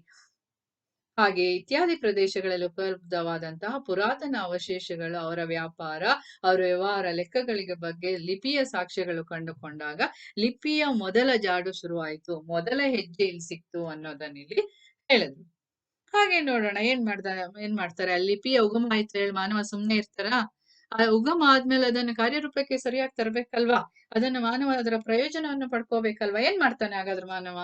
ಹಾಗೆ ಇತ್ಯಾದಿ ಪ್ರದೇಶಗಳಲ್ಲಿ ಉಪಲಬ್ಧವಾದಂತಹ ಪುರಾತನ ಅವಶೇಷಗಳು ಅವರ ವ್ಯಾಪಾರ, ಅವರ ವ್ಯವಹಾರ ಲೆಕ್ಕಗಳಿಗೆ ಬಗ್ಗೆ ಲಿಪಿಯ ಸಾಕ್ಷ್ಯಗಳು ಕಂಡುಕೊಂಡಾಗ ಲಿಪಿಯ ಮೊದಲ ಜಾಡು ಶುರುವಾಯಿತು, ಮೊದಲ ಹೆಜ್ಜೆ ಇಲ್ಲಿ ಸಿಕ್ತು ಅನ್ನೋದನ್ನ ಇಲ್ಲಿ ಹೇಳಿದ್ರು. ಹಾಗೆ ನೋಡೋಣ, ಏನ್ ಮಾಡ್ತಾರೆ ಏನ್ ಮಾಡ್ತಾರೆ ಲಿಪಿಯ ಉಗಮ ಆಯ್ತು ಹೇಳಿ ಮಾನವ ಸುಮ್ನೆ ಇರ್ತಾರ? ಆ ಉಗಮ ಆದ್ಮೇಲೆ ಅದನ್ನ ಕಾರ್ಯರೂಪಕ್ಕೆ ಸರಿಯಾಗಿ ತರಬೇಕಲ್ವಾ? ಅದನ್ನ ಮಾನವ, ಅದರ ಪ್ರಯೋಜನವನ್ನು ಪಡ್ಕೋಬೇಕಲ್ವಾ? ಏನ್ ಮಾಡ್ತಾನೆ ಹಾಗಾದ್ರೆ ಮಾನವ?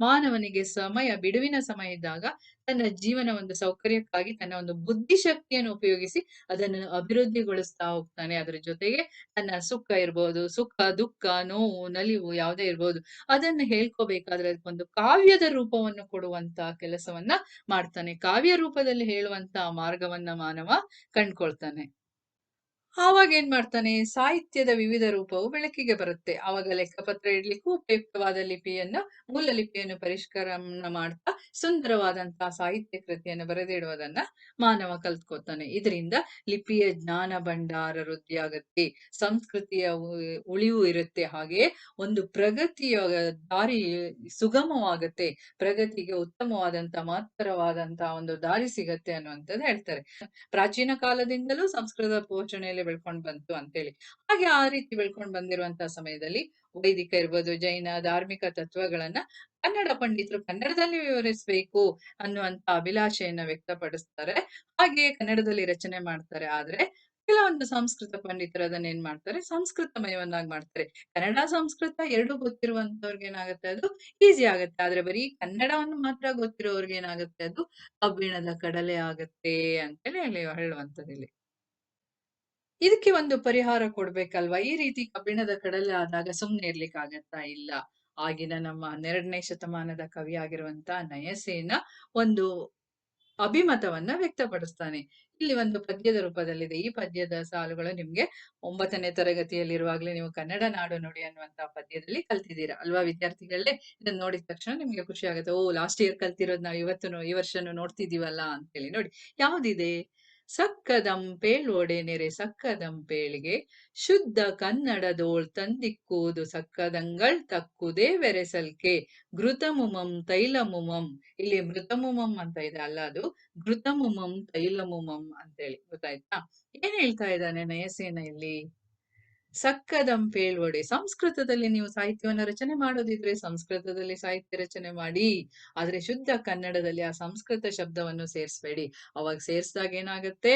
ಮಾನವನಿಗೆ ಸಮಯ, ಬಿಡುವಿನ ಸಮಯ ಇದ್ದಾಗ ತನ್ನ ಜೀವನ ಒಂದು ಸೌಕರ್ಯಕ್ಕಾಗಿ ತನ್ನ ಒಂದು ಬುದ್ಧಿಶಕ್ತಿಯನ್ನು ಉಪಯೋಗಿಸಿ ಅದನ್ನು ಅಭಿವೃದ್ಧಿಗೊಳಿಸ್ತಾ ಹೋಗ್ತಾನೆ. ಅದರ ಜೊತೆಗೆ ತನ್ನ ಸುಖ ಇರ್ಬೋದು, ಸುಖ, ದುಃಖ, ನೋವು, ನಲಿವು ಯಾವುದೇ ಇರ್ಬೋದು, ಅದನ್ನ ಹೇಳ್ಕೋಬೇಕಾದ್ರೆ ಅದಕ್ಕೊಂದು ಕಾವ್ಯದ ರೂಪವನ್ನು ಕೊಡುವಂತ ಕೆಲಸವನ್ನ ಮಾಡ್ತಾನೆ. ಕಾವ್ಯ ರೂಪದಲ್ಲಿ ಹೇಳುವಂತ ಮಾರ್ಗವನ್ನ ಮಾನವ ಕಂಡ್ಕೊಳ್ತಾನೆ. ಆವಾಗ ಏನ್ ಮಾಡ್ತಾನೆ? ಸಾಹಿತ್ಯದ ವಿವಿಧ ರೂಪವು ಬೆಳಕಿಗೆ ಬರುತ್ತೆ. ಆವಾಗ ಲೆಕ್ಕಪತ್ರ ಇಡ್ಲಿಕ್ಕೂ ಉಪಯುಕ್ತವಾದ ಲಿಪಿಯನ್ನ, ಮೂಲ ಲಿಪಿಯನ್ನು ಪರಿಷ್ಕರಣ ಮಾಡ್ತಾ ಸುಂದರವಾದಂತಹ ಸಾಹಿತ್ಯ ಕೃತಿಯನ್ನು ಬರೆದಿಡುವುದನ್ನ ಮಾನವ ಕಲ್ತ್ಕೋತಾನೆ. ಇದರಿಂದ ಲಿಪಿಯ ಜ್ಞಾನ ಭಂಡಾರ ವೃದ್ಧಿ ಸಂಸ್ಕೃತಿಯ ಉಳಿವು ಇರುತ್ತೆ. ಹಾಗೆ ಒಂದು ಪ್ರಗತಿಯ ದಾರಿ ಸುಗಮವಾಗತ್ತೆ. ಪ್ರಗತಿಗೆ ಉತ್ತಮವಾದಂತ ಮಹತ್ತರವಾದಂತಹ ಒಂದು ದಾರಿ ಸಿಗತ್ತೆ ಅನ್ನುವಂಥದ್ದು ಹೇಳ್ತಾರೆ. ಪ್ರಾಚೀನ ಕಾಲದಿಂದಲೂ ಸಂಸ್ಕೃತ ಪೋಷಣೆಯಲ್ಲಿ ಬೆಳ್ಕೊಂಡ್ ಬಂತು ಅಂತೇಳಿ. ಹಾಗೆ ಆ ರೀತಿ ಬೆಳ್ಕೊಂಡ್ ಬಂದಿರುವಂತಹ ಸಮಯದಲ್ಲಿ ವೈದಿಕ ಇರ್ಬೋದು, ಜೈನ, ಧಾರ್ಮಿಕ ತತ್ವಗಳನ್ನ ಕನ್ನಡ ಪಂಡಿತರು ಕನ್ನಡದಲ್ಲಿ ವಿವರಿಸಬೇಕು ಅನ್ನುವಂತ ಅಭಿಲಾಷೆಯನ್ನ ವ್ಯಕ್ತಪಡಿಸ್ತಾರೆ. ಹಾಗೆ ಕನ್ನಡದಲ್ಲಿ ರಚನೆ ಮಾಡ್ತಾರೆ. ಆದ್ರೆ ಕೆಲವೊಂದು ಸಂಸ್ಕೃತ ಪಂಡಿತರು ಅದನ್ನ ಏನ್ ಮಾಡ್ತಾರೆ? ಸಂಸ್ಕೃತಮಯವನ್ನಾಗಿ ಮಾಡ್ತಾರೆ. ಕನ್ನಡ ಸಂಸ್ಕೃತ ಎರಡೂ ಗೊತ್ತಿರುವಂತವ್ರಿಗೆ ಏನಾಗುತ್ತೆ ಅದು? ಈಸಿ ಆಗುತ್ತೆ. ಆದ್ರೆ ಬರೀ ಕನ್ನಡವನ್ನು ಮಾತ್ರ ಗೊತ್ತಿರೋರ್ಗೆ ಏನಾಗುತ್ತೆ ಅದು? ಕಬ್ಬಿಣದ ಕಡಲೆ ಆಗತ್ತೆ ಅಂತೇಳಿ ಹೇಳಿ ಹೇಳುವಂತದ್ದು ಇಲ್ಲಿ ಇದಕ್ಕೆ ಒಂದು ಪರಿಹಾರ ಕೊಡ್ಬೇಕಲ್ವಾ? ಈ ರೀತಿ ಕಬ್ಬಿಣದ ಕಡಲೆ ಆದಾಗ ಸುಮ್ನೆ ಇರ್ಲಿಕ್ಕೆ ಆಗತ್ತಾ? ಇಲ್ಲ. ಆಗಿನ ನಮ್ಮ ಹನ್ನೆರಡನೇ ಶತಮಾನದ ಕವಿ ಆಗಿರುವಂತ ನಯಸೇನ ಒಂದು ಅಭಿಮತವನ್ನ ವ್ಯಕ್ತಪಡಿಸ್ತಾನೆ. ಇಲ್ಲಿ ಒಂದು ಪದ್ಯದ ರೂಪದಲ್ಲಿದೆ. ಈ ಪದ್ಯದ ಸಾಲುಗಳು ನಿಮ್ಗೆ ಒಂಬತ್ತನೇ ತರಗತಿಯಲ್ಲಿರುವಾಗಲೇ ನೀವು ಕನ್ನಡ ನಾಡು ನುಡಿ ಅನ್ನುವಂತ ಪದ್ಯದಲ್ಲಿ ಕಲ್ತಿದ್ದೀರಾ. ಅಲ್ವಾ ವಿದ್ಯಾರ್ಥಿಗಳೇ ಇದನ್ನ ನೋಡಿದ ತಕ್ಷಣ ನಿಮ್ಗೆ ಖುಷಿ ಆಗುತ್ತೆ. ಓ ಲಾಸ್ಟ್ ಇಯರ್ ಕಲ್ತಿರೋದ್ ನಾವು ಇವತ್ತು ಈ ವರ್ಷನೂ ನೋಡ್ತಿದೀವಲ್ಲ ಅಂತೇಳಿ. ನೋಡಿ, ಯಾವ್ದಿದೆ? ಸಕ್ಕದಂಪೇಳ್ ಸಕ್ಕದಂ ಸಕ್ಕದಂಪೇಳಿಗೆ. ಶುದ್ಧ ಕನ್ನಡದೋಳ್ ತಂದಿಕ್ಕುವುದು ಸಕ್ಕದಂಗಳ್ ತಕ್ಕುದೇ ವೆರೆಸಲ್ಕೆ ಘೃತಮುಮಂ ತೈಲಮುಮಂ. ಇಲ್ಲಿ ಮೃತಮುಮಂ ಅಂತ ಇದೆ ಅಲ್ಲ ಅದು. ಘೃತಮುಮಂ ತೈಲಮುಮಂ ಅಂತೇಳಿ ಗೊತ್ತಾಯ್ತಾ? ಏನ್ ಹೇಳ್ತಾ ಇದ್ದಾನೆ ನಯಸೇನ ಇಲ್ಲಿ? ಸಕ್ಕದಂಪೇಳ್ವಡೆ ಸಂಸ್ಕೃತದಲ್ಲಿ ನೀವು ಸಾಹಿತ್ಯವನ್ನು ರಚನೆ ಮಾಡೋದಿದ್ರೆ ಸಂಸ್ಕೃತದಲ್ಲಿ ಸಾಹಿತ್ಯ ರಚನೆ ಮಾಡಿ, ಆದ್ರೆ ಶುದ್ಧ ಕನ್ನಡದಲ್ಲಿ ಆ ಸಂಸ್ಕೃತ ಶಬ್ದವನ್ನು ಸೇರಿಸ್ಬೇಡಿ. ಅವಾಗ ಸೇರಿಸಿದಾಗ ಏನಾಗುತ್ತೆ?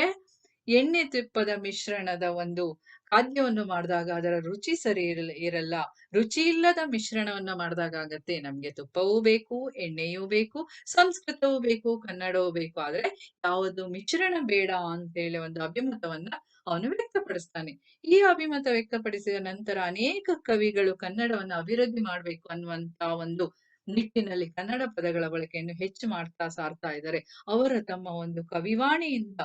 ಎಣ್ಣೆ ತುಪ್ಪದ ಮಿಶ್ರಣದ ಒಂದು ಖಾದ್ಯವನ್ನು ಮಾಡಿದಾಗ ಅದರ ರುಚಿ ಸರಿ ಇರಲ್ಲ ಇರಲ್ಲ. ರುಚಿ ಇಲ್ಲದ ಮಿಶ್ರಣವನ್ನ ಮಾಡಿದಾಗ ಆಗತ್ತೆ. ನಮ್ಗೆ ತುಪ್ಪವೂ ಬೇಕು, ಎಣ್ಣೆಯೂ ಬೇಕು, ಸಂಸ್ಕೃತವೂ ಬೇಕು, ಕನ್ನಡವೂ ಬೇಕು. ಆದ್ರೆ ಯಾವುದು ಮಿಶ್ರಣ ಬೇಡ ಅಂತ ಹೇಳಿ ಒಂದು ಅಭಿಮತವನ್ನ ಅವನು ವ್ಯಕ್ತಪಡಿಸ್ತಾನೆ ಈ ಅಭಿಮತ ವ್ಯಕ್ತಪಡಿಸಿದ ನಂತರ ಅನೇಕ ಕವಿಗಳು ಕನ್ನಡವನ್ನು ಅಭಿವೃದ್ಧಿ ಮಾಡ್ಬೇಕು ಅನ್ನುವಂತ ಒಂದು ನಿಟ್ಟಿನಲ್ಲಿ ಕನ್ನಡ ಪದಗಳ ಬಳಕೆಯನ್ನು ಹೆಚ್ಚು ಮಾಡ್ತಾ ಸಾರ್ತಾ ಇದ್ದಾರೆ. ಅವರ ತಮ್ಮ ಒಂದು ಕವಿವಾಣಿಯಿಂದ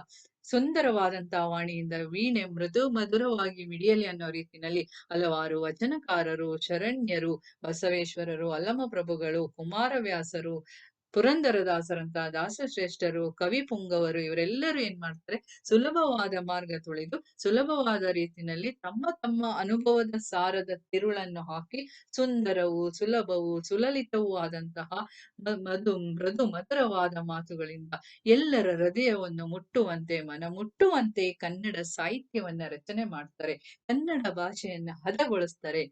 ಸುಂದರವಾದಂತಹ ವಾಣಿಯಿಂದ ವೀಣೆ ಮೃದು ಮಧುರವಾಗಿ ಮಿಡಿಯಲಿ ಅನ್ನೋ ರೀತಿಯಲ್ಲಿ ಹಲವಾರು ವಚನಕಾರರು, ಶರಣ್ಯರು, ಬಸವೇಶ್ವರರು ಅಲ್ಲಮ ಪ್ರಭುಗಳು ಕುಮಾರವ್ಯಾಸರು ಪುರಂದರದಾಸರಂತಹ ದಾಸಶ್ರೇಷ್ಠರು ಕವಿ ಪುಂಗವರು ಇವರೆಲ್ಲರೂ ಏನ್ ಮಾಡ್ತಾರೆ, ಸುಲಭವಾದ ಮಾರ್ಗ ತುಳಿದು, ಸುಲಭವಾದ ರೀತಿನಲ್ಲಿ ತಮ್ಮ ತಮ್ಮ ಅನುಭವದ ಸಾರದ ತಿರುಳನ್ನು ಹಾಕಿ, ಸುಂದರವು, ಸುಲಭವು, ಸುಲಲಿತವೂ ಆದಂತಹ ಮಧು, ಮೃದು, ಮಧುರವಾದ ಮಾತುಗಳಿಂದ ಎಲ್ಲರ ಹೃದಯವನ್ನು ಮುಟ್ಟುವಂತೆ, ಮನ ಮುಟ್ಟುವಂತೆ ಕನ್ನಡ ಸಾಹಿತ್ಯವನ್ನ ರಚನೆ ಮಾಡ್ತಾರೆ. ಕನ್ನಡ ಭಾಷೆಯನ್ನ ಹದಗೊಳಿಸ್ತಾರೆ.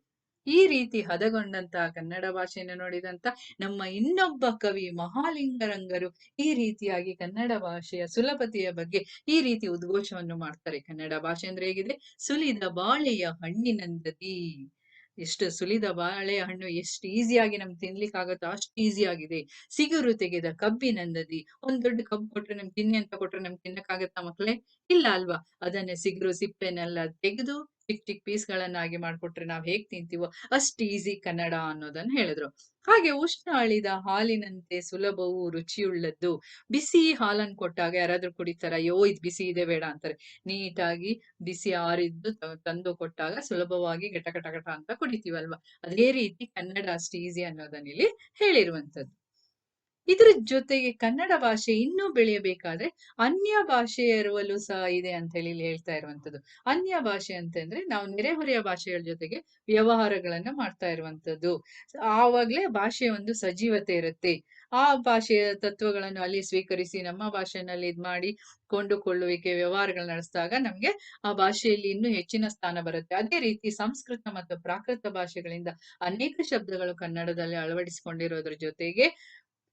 ಈ ರೀತಿ ಹದಗೊಂಡಂತಹ ಕನ್ನಡ ಭಾಷೆಯನ್ನು ನೋಡಿದಂತ ನಮ್ಮ ಇನ್ನೊಬ್ಬ ಕವಿ ಮಹಾಲಿಂಗರಂಗರು ಈ ರೀತಿಯಾಗಿ ಕನ್ನಡ ಭಾಷೆಯ ಸುಲಭತೆಯ ಬಗ್ಗೆ ಈ ರೀತಿ ಉದ್ಘೋಷವನ್ನು ಮಾಡ್ತಾರೆ. ಕನ್ನಡ ಭಾಷೆ ಅಂದ್ರೆ ಹೇಗಿದೆ? ಸುಲಿದ ಬಾಳೆಯ ಹಣ್ಣಿನಂದದಿ ಎಷ್ಟು ಸುಲಿದ ಬಾಳೆ ಹಣ್ಣು, ಎಷ್ಟು ಈಸಿಯಾಗಿ ನಮ್ಗೆ ತಿನ್ಲಿಕ್ಕೆ ಆಗುತ್ತೋ ಅಷ್ಟು ಈಸಿ ಆಗಿದೆ. ಸಿಗುರು ತೆಗೆದ ಕಬ್ಬಿನಂದದಿ ಒಂದ್ ದೊಡ್ಡ ಕಬ್ಬು ಕೊಟ್ರೆ ನಮ್ಗೆ ತಿನ್ನಿ ಅಂತ ಕೊಟ್ರೆ ನಮ್ಗೆ ತಿನ್ನಕ್ಕಾಗತ್ತಾ ಮಕ್ಳೇ? ಇಲ್ಲ ಅಲ್ವಾ? ಅದನ್ನ ಸಿಗುರು ಸಿಪ್ಪೆನೆಲ್ಲ ತೆಗೆದು ಚಿಕ್ಕ ಚಿಕ್ಕ ಪೀಸ್ಗಳನ್ನಾಗಿ ಮಾಡ್ಕೊಟ್ರೆ ನಾವ್ ಹೇಗ್ ತಿಂತೀವೋ ಅಷ್ಟು ಈಸಿ ಕನ್ನಡ ಅನ್ನೋದನ್ನ ಹೇಳಿದ್ರು. ಹಾಗೆ ಉಷ್ಣ ಅಳಿದ ಹಾಲಿನಂತೆ ಸುಲಭವು ರುಚಿಯುಳ್ಳದ್ದು. ಬಿಸಿ ಹಾಲನ್ ಕೊಟ್ಟಾಗ ಯಾರಾದ್ರೂ ಕುಡಿತಾರ? ಅಯ್ಯೋ, ಇದ್ ಬಿಸಿ ಇದೆ, ಬೇಡ ಅಂತಾರೆ. ನೀಟಾಗಿ ಬಿಸಿ ಆರಿದ್ದು ತಂದು ಕೊಟ್ಟಾಗ ಸುಲಭವಾಗಿ ಗಟ ಗಟ ಗಟ ಅಂತ ಕುಡಿತೀವಲ್ವಾ? ಅದೇ ರೀತಿ ಕನ್ನಡ ಅಷ್ಟು ಈಸಿ ಅನ್ನೋದನ್ನ ಇಲ್ಲಿ ಹೇಳಿರುವಂತದ್ದು ಇದ್ರ ಜೊತೆಗೆ ಕನ್ನಡ ಭಾಷೆ ಇನ್ನೂ ಬೆಳೆಯಬೇಕಾದ್ರೆ ಅನ್ಯ ಭಾಷೆಯರುವಲ್ಲೂ ಸಹ ಇದೆ ಅಂತ ಹೇಳಿ ಹೇಳ್ತಾ ಇರುವಂತದ್ದು ಅನ್ಯ ಭಾಷೆ ಅಂತಂದ್ರೆ ನಾವು ನೆರೆಹೊರೆಯ ಭಾಷೆಗಳ ಜೊತೆಗೆ ವ್ಯವಹಾರಗಳನ್ನ ಮಾಡ್ತಾ ಇರುವಂತದ್ದು ಆವಾಗ್ಲೇ ಭಾಷೆಯ ಒಂದು ಸಜೀವತೆ ಇರುತ್ತೆ. ಆ ಭಾಷೆಯ ತತ್ವಗಳನ್ನು ಅಲ್ಲಿ ಸ್ವೀಕರಿಸಿ ನಮ್ಮ ಭಾಷೆನಲ್ಲಿ ಇದ್ ಮಾಡಿ ಕೊಂಡುಕೊಳ್ಳುವಿಕೆ ವ್ಯವಹಾರಗಳು ನಡೆಸಿದಾಗ ನಮ್ಗೆ ಆ ಭಾಷೆಯಲ್ಲಿ ಇನ್ನೂ ಹೆಚ್ಚಿನ ಸ್ಥಾನ ಬರುತ್ತೆ. ಅದೇ ರೀತಿ ಸಂಸ್ಕೃತ ಮತ್ತು ಪ್ರಾಕೃತ ಭಾಷೆಗಳಿಂದ ಅನೇಕ ಶಬ್ದಗಳು ಕನ್ನಡದಲ್ಲಿ ಅಳವಡಿಸಿಕೊಂಡಿರೋದ್ರ ಜೊತೆಗೆ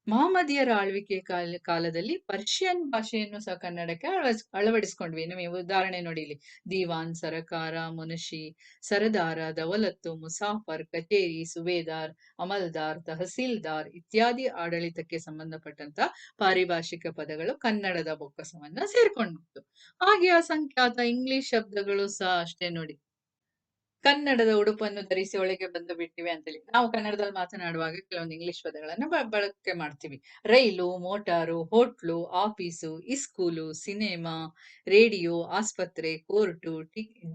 ಮಹಮ್ಮದಿಯರ ಆಳ್ವಿಕೆ ಕಾಲ, ಕಾಲದಲ್ಲಿ ಪರ್ಷಿಯನ್ ಭಾಷೆಯನ್ನು ಸಹ ಕನ್ನಡಕ್ಕೆ ಅಳವಡಿಸ್, ಅಳವಡಿಸ್ಕೊಂಡ್ವಿ. ನೀವು ಉದಾಹರಣೆ ನೋಡಿ ಇಲ್ಲಿ. ದಿವಾನ್, ಸರಕಾರ ಮುನಶಿ ಸರದಾರ ದವಲತ್ತು ಮುಸಾಫರ್, ಕಚೇರಿ, ಸುಬೇದಾರ್, ಅಮಲ್ದಾರ್, ತಹಸೀಲ್ದಾರ್ ಇತ್ಯಾದಿ ಆಡಳಿತಕ್ಕೆ ಸಂಬಂಧಪಟ್ಟಂತ ಪಾರಿಭಾಷಿಕ ಪದಗಳು ಕನ್ನಡದ ಬೊಕ್ಕಸವನ್ನ ಸೇರ್ಕೊಂಡಿತ್ತು ಹಾಗೆ ಅಸಂಖ್ಯಾತ ಇಂಗ್ಲಿಷ್ ಶಬ್ದಗಳು ಸಹ ಅಷ್ಟೇ ನೋಡಿ. ಕನ್ನಡದ ಉಡುಪನ್ನು ಧರಿಸಿ ಒಳಗೆ ಬಂದು ಬಿಟ್ಟಿವೆ ಅಂತೇಳಿ. ನಾವು ಕನ್ನಡದಲ್ಲಿ ಮಾತನಾಡುವಾಗ ಕೆಲವೊಂದು ಇಂಗ್ಲಿಷ್ ಪದಗಳನ್ನು ಬಳಕೆ ಮಾಡ್ತೀವಿ. Rail, motor, hotel, office school cinema radio ಆಸ್ಪತ್ರೆ ಕೋರ್ಟು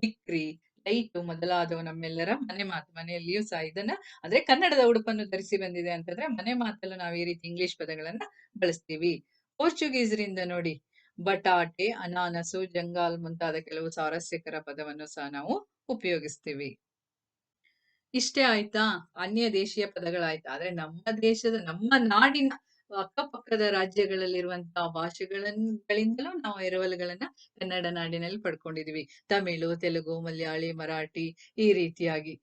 ಡಿಕ್ರಿ ಲೈಟು ಮೊದಲಾದವು ನಮ್ಮೆಲ್ಲರ ಮನೆ ಮಾತು, ಮನೆಯಲ್ಲಿಯೂ ಸಹ ಇದನ್ನ, ಅಂದ್ರೆ ಕನ್ನಡದ ಉಡುಪನ್ನು ಧರಿಸಿ ಬಂದಿದೆ ಅಂತಂದ್ರೆ ಮನೆ ಮಾತಲ್ಲೂ ನಾವು ಈ ರೀತಿ ಇಂಗ್ಲಿಷ್ ಪದಗಳನ್ನ ಬಳಸ್ತೀವಿ. ಪೋರ್ಚುಗೀಸರಿಂದ ನೋಡಿ, ಬಟಾಟೆ, ಅನಾನಸು, ಜಂಗಾಲ್ ಮುಂತಾದ ಕೆಲವು ಸ್ವಾರಸ್ಯಕರ ಪದವನ್ನು ಸಹ ನಾವು ಉಪಯೋಗಿಸ್ತೀವಿ. ಇಷ್ಟೇ ಆಯ್ತಾ? ಅನ್ಯ ದೇಶೀಯ ಪದಗಳಾಯ್ತಾ. ಆದ್ರೆ ನಮ್ಮ ದೇಶದ, ನಮ್ಮ ನಾಡಿನ ಅಕ್ಕಪಕ್ಕದ ರಾಜ್ಯಗಳಲ್ಲಿರುವಂತಹ ಭಾಷೆಗಳಿಂದಲೂ ನಾವು ಎರವಲುಗಳನ್ನ ಕನ್ನಡ ನಾಡಿನಲ್ಲಿ ಪಡ್ಕೊಂಡಿದೀವಿ. ತಮಿಳು, ತೆಲುಗು, ಮಲಯಾಳಿ, ಮರಾಠಿ ಈ ರೀತಿಯಾಗಿ.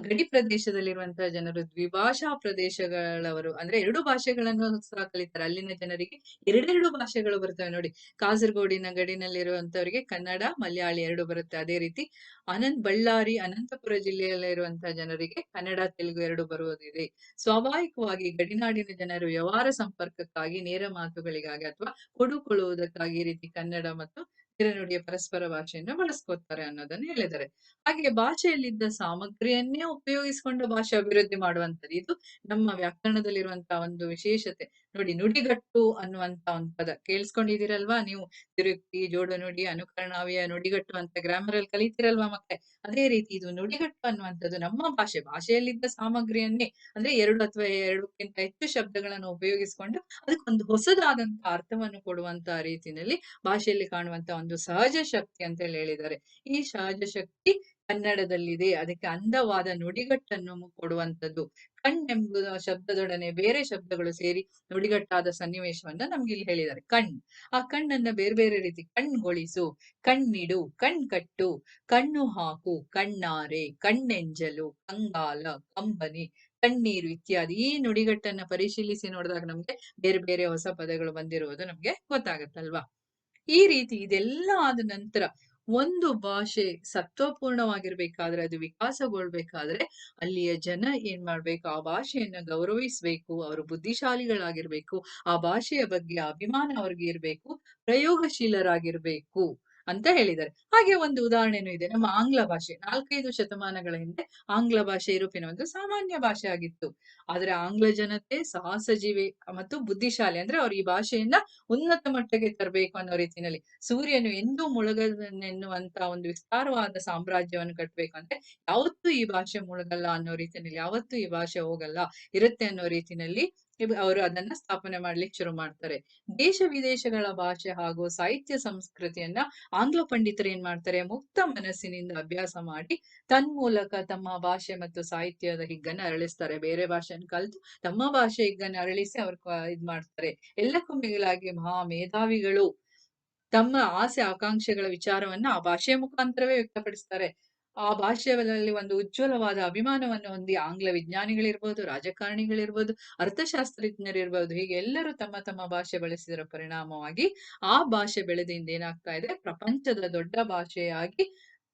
ಗಡಿ ಪ್ರದೇಶದಲ್ಲಿರುವಂತಹ ಜನರು, ದ್ವಿಭಾಷಾ ಪ್ರದೇಶಗಳವರು, ಅಂದ್ರೆ ಎರಡು ಭಾಷೆಗಳನ್ನು ಸಹ ಕಲಿತಾರೆ. ಅಲ್ಲಿನ ಜನರಿಗೆ ಎರಡೆರಡು ಭಾಷೆಗಳು ಬರ್ತವೆ ನೋಡಿ. ಕಾಸರಗೋಡಿನ ಗಡಿನಲ್ಲಿರುವಂತವರಿಗೆ ಕನ್ನಡ, ಮಲಯಾಳಿ ಎರಡು ಬರುತ್ತೆ ಅದೇ ರೀತಿ. ಅನಂತ್ ಬಳ್ಳಾರಿ, ಅನಂತಪುರ ಜಿಲ್ಲೆಯಲ್ಲಿರುವಂತಹ ಜನರಿಗೆ ಕನ್ನಡ, ತೆಲುಗು ಎರಡು ಬರುವುದಿದೆ. ಸ್ವಾಭಾವಿಕವಾಗಿ ಗಡಿನಾಡಿನ ಜನರು ವ್ಯವಹಾರ ಸಂಪರ್ಕಕ್ಕಾಗಿ, ನೇರ ಮಾತುಗಳಿಗಾಗಿ ಅಥವಾ ಕೊಡುಕೊಳ್ಳುವುದಕ್ಕಾಗಿ ಈ ರೀತಿ ಕನ್ನಡ ಮತ್ತು ನುಡಿಯ ಪರಸ್ಪರ ಭಾಷೆಯನ್ನು ಬಳಸ್ಕೊತಾರೆ ಅನ್ನೋದನ್ನ ಹೇಳಿದ್ದಾರೆ. ಹಾಗೆ ಭಾಷೆಯಲ್ಲಿದ್ದ ಸಾಮಗ್ರಿಯನ್ನೇ ಉಪಯೋಗಿಸಿಕೊಂಡು ಭಾಷೆ ಅಭಿವೃದ್ಧಿ ಮಾಡುವಂತದ್ದು ಇದು ನಮ್ಮ ವ್ಯಾಕರಣದಲ್ಲಿರುವಂತಹ ಒಂದು ವಿಶೇಷತೆ. ನೋಡಿ ನುಡಿಗಟ್ಟು ಅನ್ನುವಂತ ಒಂದು ಪದ. ಕೇಳಿಸ್ಕೊಂಡಿದ್ದೀರಲ್ವಾ ನೀವು? ತಿರುಕ್ತಿ ಜೋಡ ನುಡಿ, ಅನುಕರಣಾವ್ಯ, ನುಡಿಗಟ್ಟು ಅಂತ ಗ್ರಾಮರ್ ಅಲ್ಲಿ ಕಲಿತಿರಲ್ವಾ ಮಕ್ಕಳೇ ಅದೇ ರೀತಿ ಇದು ನುಡಿಗಟ್ಟು ಅನ್ನುವಂಥದ್ದು ನಮ್ಮ ಭಾಷೆ, ಭಾಷೆಯಲ್ಲಿದ್ದ ಸಾಮಗ್ರಿಯನ್ನೇ ಅಂದ್ರೆ ಎರಡು ಅಥವಾ ಎರಡಕ್ಕಿಂತ ಹೆಚ್ಚು ಶಬ್ದಗಳನ್ನು ಉಪಯೋಗಿಸಿಕೊಂಡು ಅದಕ್ಕೊಂದು ಹೊಸದಾದಂತಹ ಅರ್ಥವನ್ನು ಕೊಡುವಂತಹ ರೀತಿಯಲ್ಲಿ ಭಾಷೆಯಲ್ಲಿ ಕಾಣುವಂತ ಒಂದು ಸಹಜ ಶಕ್ತಿ ಅಂತ ಹೇಳಿ ಹೇಳಿದ್ದಾರೆ. ಈ ಸಹಜ ಶಕ್ತಿ ಕನ್ನಡದಲ್ಲಿದೆ. ಅದಕ್ಕೆ ಅಂದವಾದ ನುಡಿಗಟ್ಟನ್ನು ಕೊಡುವಂಥದ್ದು. ಕಣ್ಣೆಂಬ ಶಬ್ದದೊಡನೆ ಬೇರೆ ಶಬ್ದಗಳು ಸೇರಿ ನುಡಿಗಟ್ಟಾದ ಸನ್ನಿವೇಶವನ್ನ ನಮ್ಗೆ ಇಲ್ಲಿ ಹೇಳಿದ್ದಾರೆ. ಕಣ್. ಆ ಕಣ್ಣನ್ನ ಬೇರೆ ಬೇರೆ ರೀತಿ ಕಣ್ಗೊಳಿಸು, ಕಣ್ಣಿಡು ಕಣ್ ಕಟ್ಟು ಕಣ್ಣು ಹಾಕು, ಕಣ್ಣಾರೆ, ಕಣ್ಣೆಂಜಲು, ಕಂಗಾಲ, ಕಂಬನಿ, ಕಣ್ಣೀರು ಇತ್ಯಾದಿ. ಈ ನುಡಿಗಟ್ಟನ್ನ ಪರಿಶೀಲಿಸಿ ನೋಡಿದಾಗ ನಮ್ಗೆ ಬೇರೆ ಬೇರೆ ಹೊಸ ಪದಗಳು ಬಂದಿರುವುದು ನಮ್ಗೆ ಗೊತ್ತಾಗತ್ತಲ್ವಾ? ಈ ರೀತಿ ಇದೆಲ್ಲ ಆದ ನಂತರ ಒಂದು ಭಾಷೆ ಸತ್ವಪೂರ್ಣವಾಗಿರ್ಬೇಕಾದ್ರೆ ಅದು ವಿಕಾಸಗೊಳ್ಬೇಕಾದ್ರೆ ಅಲ್ಲಿಯ ಜನ ಏನ್ ಮಾಡ್ಬೇಕು? ಆ ಭಾಷೆಯನ್ನ ಗೌರವಿಸ್ಬೇಕು, ಅವರು ಬುದ್ಧಿಶಾಲಿಗಳಾಗಿರ್ಬೇಕು, ಆ ಭಾಷೆಯ ಬಗ್ಗೆ ಅಭಿಮಾನ ಅವ್ರಿಗೆ ಇರ್ಬೇಕು, ಪ್ರಯೋಗಶೀಲರಾಗಿರ್ಬೇಕು. ಅಂತ ಹೇಳಿದ್ದಾರೆ. ಹಾಗೆ ಒಂದು ಉದಾಹರಣೆನೂ ಇದೆ. ನಮ್ಮ ಆಂಗ್ಲ ಭಾಷೆ, ನಾಲ್ಕೈದು ಶತಮಾನಗಳ ಹಿಂದೆ ಆಂಗ್ಲ ಭಾಷೆ ಯುರೋಪಿನ ಒಂದು ಸಾಮಾನ್ಯ ಭಾಷೆ ಆಗಿತ್ತು. ಆದ್ರೆ ಆಂಗ್ಲ ಜನತೆ ಸಾಹಸ ಜೀವಿ ಮತ್ತು ಬುದ್ಧಿಶಾಲಿ ಅಂದ್ರೆ ಅವ್ರು ಈ ಭಾಷೆಯನ್ನ ಉನ್ನತ ಮಟ್ಟಕ್ಕೆ ತರಬೇಕು ಅನ್ನೋ ರೀತಿಯಲ್ಲಿ ಸೂರ್ಯನು ಎಂದೂ ಮುಳುಗದೆನ್ನುವಂತ ಒಂದು ವಿಸ್ತಾರವಾದ ಸಾಮ್ರಾಜ್ಯವನ್ನು ಕಟ್ಟಬೇಕು ಅಂದ್ರೆ ಯಾವತ್ತೂ ಈ ಭಾಷೆ ಮುಳುಗಲ್ಲ ಅನ್ನೋ ರೀತಿಯಲ್ಲಿ, ಯಾವತ್ತೂ ಈ ಭಾಷೆ ಹೋಗಲ್ಲ, ಇರುತ್ತೆ ಅನ್ನೋ ರೀತಿನಲ್ಲಿ ಅವರು ಅದನ್ನ ಸ್ಥಾಪನೆ ಮಾಡ್ಲಿಕ್ಕೆ ಶುರು ಮಾಡ್ತಾರೆ. ದೇಶ ವಿದೇಶಗಳ ಭಾಷೆ ಹಾಗೂ ಸಾಹಿತ್ಯ ಸಂಸ್ಕೃತಿಯನ್ನ ಆಂಗ್ಲ ಪಂಡಿತರು ಏನ್ ಮಾಡ್ತಾರೆ? ಮುಕ್ತ ಮನಸ್ಸಿನಿಂದ ಅಭ್ಯಾಸ ಮಾಡಿ, ತನ್ಮೂಲಕ ತಮ್ಮ ಭಾಷೆ ಮತ್ತು ಸಾಹಿತ್ಯದ ಹಿಗ್ಗನ್ನ ಅರಳಿಸ್ತಾರೆ. ಬೇರೆ ಭಾಷೆಯನ್ನು ಕಲಿತು ತಮ್ಮ ಭಾಷೆ ಹಿಗ್ಗನ್ನ ಅರಳಿಸಿ ಅವ್ರು ಇದ್ ಮಾಡ್ತಾರೆ. ಎಲ್ಲಕ್ಕೂ ಮಿಗಿಲಾಗಿ ಮಹಾ ಮೇಧಾವಿಗಳು ತಮ್ಮ ಆಸೆ, ಆಕಾಂಕ್ಷೆಗಳ ವಿಚಾರವನ್ನ ಆ ಭಾಷೆಯ ಮುಖಾಂತರವೇ ವ್ಯಕ್ತಪಡಿಸ್ತಾರೆ. ಆ ಭಾಷೆಗಳಲ್ಲಿ ಒಂದು ಉಜ್ವಲವಾದ ಅಭಿಮಾನವನ್ನು ಹೊಂದಿ ಆಂಗ್ಲ ವಿಜ್ಞಾನಿಗಳಿರ್ಬೋದು, ರಾಜಕಾರಣಿಗಳಿರ್ಬೋದು, ಅರ್ಥಶಾಸ್ತ್ರಜ್ಞರಿರ್ಬೋದು, ಹೀಗೆ ಎಲ್ಲರೂ ತಮ್ಮ ತಮ್ಮ ಭಾಷೆ ಬಳಸಿದರ ಪರಿಣಾಮವಾಗಿ ಆ ಭಾಷೆ ಬೆಳೆದಿಂದ ಏನಾಗ್ತಾ ಇದೆ? ಪ್ರಪಂಚದ ದೊಡ್ಡ ಭಾಷೆಯಾಗಿ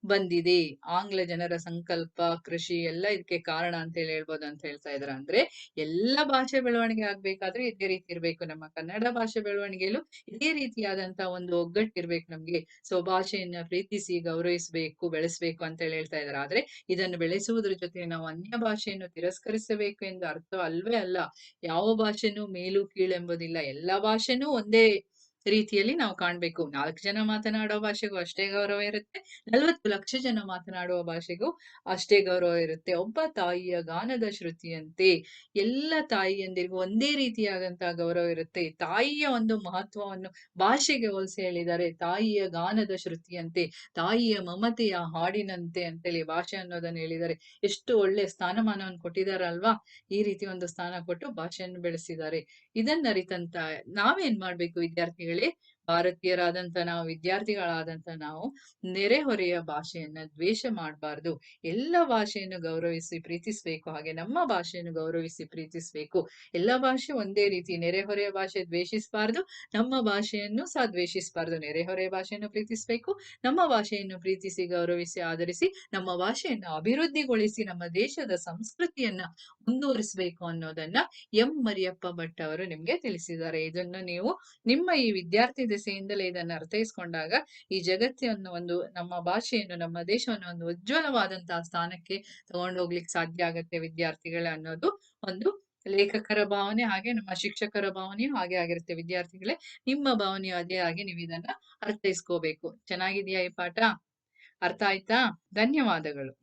ಬಂದಿದೆ. ಆಂಗ್ಲ ಜನರ ಸಂಕಲ್ಪ, ಕೃಷಿ ಎಲ್ಲ ಇದಕ್ಕೆ ಕಾರಣ ಅಂತ ಹೇಳಿ ಹೇಳ್ಬೋದು ಅಂತ ಹೇಳ್ತಾ ಇದಾರೆ. ಅಂದ್ರೆ ಎಲ್ಲ ಭಾಷೆ ಬೆಳವಣಿಗೆ ಆಗ್ಬೇಕಾದ್ರೆ ಇದೇ ರೀತಿ ಇರ್ಬೇಕು. ನಮ್ಮ ಕನ್ನಡ ಭಾಷೆ ಬೆಳವಣಿಗೆಯಲ್ಲೂ ಇದೇ ರೀತಿಯಾದಂತಹ ಒಂದು ಒಗ್ಗಟ್ಟಿರ್ಬೇಕು ನಮ್ಗೆ. ಸೊ, ಭಾಷೆಯನ್ನ ಪ್ರೀತಿಸಿ, ಗೌರವಿಸಬೇಕು, ಬೆಳೆಸಬೇಕು ಅಂತ ಹೇಳಿ ಹೇಳ್ತಾ ಇದಾರೆ. ಆದ್ರೆ ಇದನ್ನು ಬೆಳೆಸುವುದ್ರ ಜೊತೆ ನಾವು ಅನ್ಯ ಭಾಷೆಯನ್ನು ತಿರಸ್ಕರಿಸಬೇಕು ಎಂದು ಅರ್ಥ ಅಲ್ವೇ ಅಲ್ಲ. ಯಾವ ಭಾಷೆನೂ ಮೇಲು ಕೀಳೆಂಬುದಿಲ್ಲ. ಎಲ್ಲಾ ಭಾಷೆನೂ ಒಂದೇ ರೀತಿಯಲ್ಲಿ ನಾವು ಕಾಣ್ಬೇಕು. ನಾಲ್ಕು ಜನ ಮಾತನಾಡೋ ಭಾಷೆಗೂ ಅಷ್ಟೇ ಗೌರವ ಇರುತ್ತೆ. ನಲವತ್ತು ಲಕ್ಷ ಜನ ಮಾತನಾಡುವ ಭಾಷೆಗೂ ಅಷ್ಟೇ ಗೌರವ ಇರುತ್ತೆ. ಒಬ್ಬ ತಾಯಿಯ ಗಾನದ ಶ್ರುತಿಯಂತೆ ಎಲ್ಲ ತಾಯಿಯಂದಿರಿಗೂ ಒಂದೇ ರೀತಿಯಾದಂತಹ ಗೌರವ ಇರುತ್ತೆ. ತಾಯಿಯ ಒಂದು ಮಹತ್ವವನ್ನು ಭಾಷೆಗೆ ಹೋಲಿಸಿ ಹೇಳಿದ್ದಾರೆ ತಾಯಿಯ ಗಾನದ ಶ್ರುತಿಯಂತೆ, ತಾಯಿಯ ಮಮತೆಯ ಹಾಡಿನಂತೆ ಅಂತೇಳಿ ಭಾಷೆ ಅನ್ನೋದನ್ನ ಹೇಳಿದ್ದಾರೆ ಎಷ್ಟು ಒಳ್ಳೆ ಸ್ಥಾನಮಾನವನ್ನು ಕೊಟ್ಟಿದಾರಲ್ವಾ ಈ ರೀತಿ ಒಂದು ಸ್ಥಾನ ಕೊಟ್ಟು ಭಾಷೆಯನ್ನು ಬೆಳೆಸಿದ್ದಾರೆ. ಇದನ್ನ ಅರಿತಂತ ನಾವೇನ್ ಮಾಡ್ಬೇಕು ವಿದ್ಯಾರ್ಥಿಗಳೇ? ನಲ್ಲಿ ಭಾರತೀಯರಾದಂತ ನಾವು ವಿದ್ಯಾರ್ಥಿಗಳಾದಂತ ನಾವು ನೆರೆಹೊರೆಯ ಭಾಷೆಯನ್ನ ದ್ವೇಷ ಮಾಡಬಾರ್ದು. ಎಲ್ಲ ಭಾಷೆಯನ್ನು ಗೌರವಿಸಿ ಪ್ರೀತಿಸ್ಬೇಕು, ಹಾಗೆ ನಮ್ಮ ಭಾಷೆಯನ್ನು ಗೌರವಿಸಿ ಪ್ರೀತಿಸ್ಬೇಕು. ಎಲ್ಲ ಭಾಷೆ ಒಂದೇ ರೀತಿ ನೆರೆಹೊರೆಯ ಭಾಷೆ ದ್ವೇಷಿಸಬಾರ್ದು, ನಮ್ಮ ಭಾಷೆಯನ್ನು ಸಹ ದ್ವೇಷಿಸಬಾರ್ದು. ನೆರೆಹೊರೆಯ ಭಾಷೆಯನ್ನು ಪ್ರೀತಿಸಬೇಕು, ನಮ್ಮ ಭಾಷೆಯನ್ನು ಪ್ರೀತಿಸಿ ಗೌರವಿಸಿ ಆಧರಿಸಿ ನಮ್ಮ ಭಾಷೆಯನ್ನು ಅಭಿವೃದ್ಧಿಗೊಳಿಸಿ ನಮ್ಮ ದೇಶದ ಸಂಸ್ಕೃತಿಯನ್ನ ಮುಂದುವರಿಸಬೇಕು ಅನ್ನೋದನ್ನ ಎಂ ಮರಿಯಪ್ಪ ಭಟ್ ಅವರು ನಿಮ್ಗೆ ತಿಳಿಸಿದ್ದಾರೆ. ಇದನ್ನು ನೀವು ನಿಮ್ಮ ಈ ವಿದ್ಯಾರ್ಥಿ ದೆಸೆಯಿಂದಲೇ ಇದನ್ನು ಅರ್ಥೈಸ್ಕೊಂಡಾಗ ಈ ಜಗತ್ತನ್ನು ಒಂದು, ನಮ್ಮ ಭಾಷೆಯನ್ನು, ನಮ್ಮ ದೇಶವನ್ನು ಒಂದು ಉಜ್ವಲವಾದಂತಹ ಸ್ಥಾನಕ್ಕೆ ತಗೊಂಡು ಹೋಗ್ಲಿಕ್ಕೆ ಸಾಧ್ಯ ಆಗತ್ತೆ ವಿದ್ಯಾರ್ಥಿಗಳೇ ಅನ್ನೋದು ಒಂದು ಲೇಖಕರ ಭಾವನೆ, ಹಾಗೆ ನಮ್ಮ ಶಿಕ್ಷಕರ ಭಾವನೆಯೂ ಹಾಗೆ ಆಗಿರುತ್ತೆ ವಿದ್ಯಾರ್ಥಿಗಳೇ. ನಿಮ್ಮ ಭಾವನೆಯು ಅದೇ ಹಾಗೆ ನೀವು ಇದನ್ನ ಅರ್ಥೈಸ್ಕೋಬೇಕು. ಚೆನ್ನಾಗಿದೆಯಾ ಈ ಪಾಠ? ಅರ್ಥ ಆಯ್ತಾ? ಧನ್ಯವಾದಗಳು.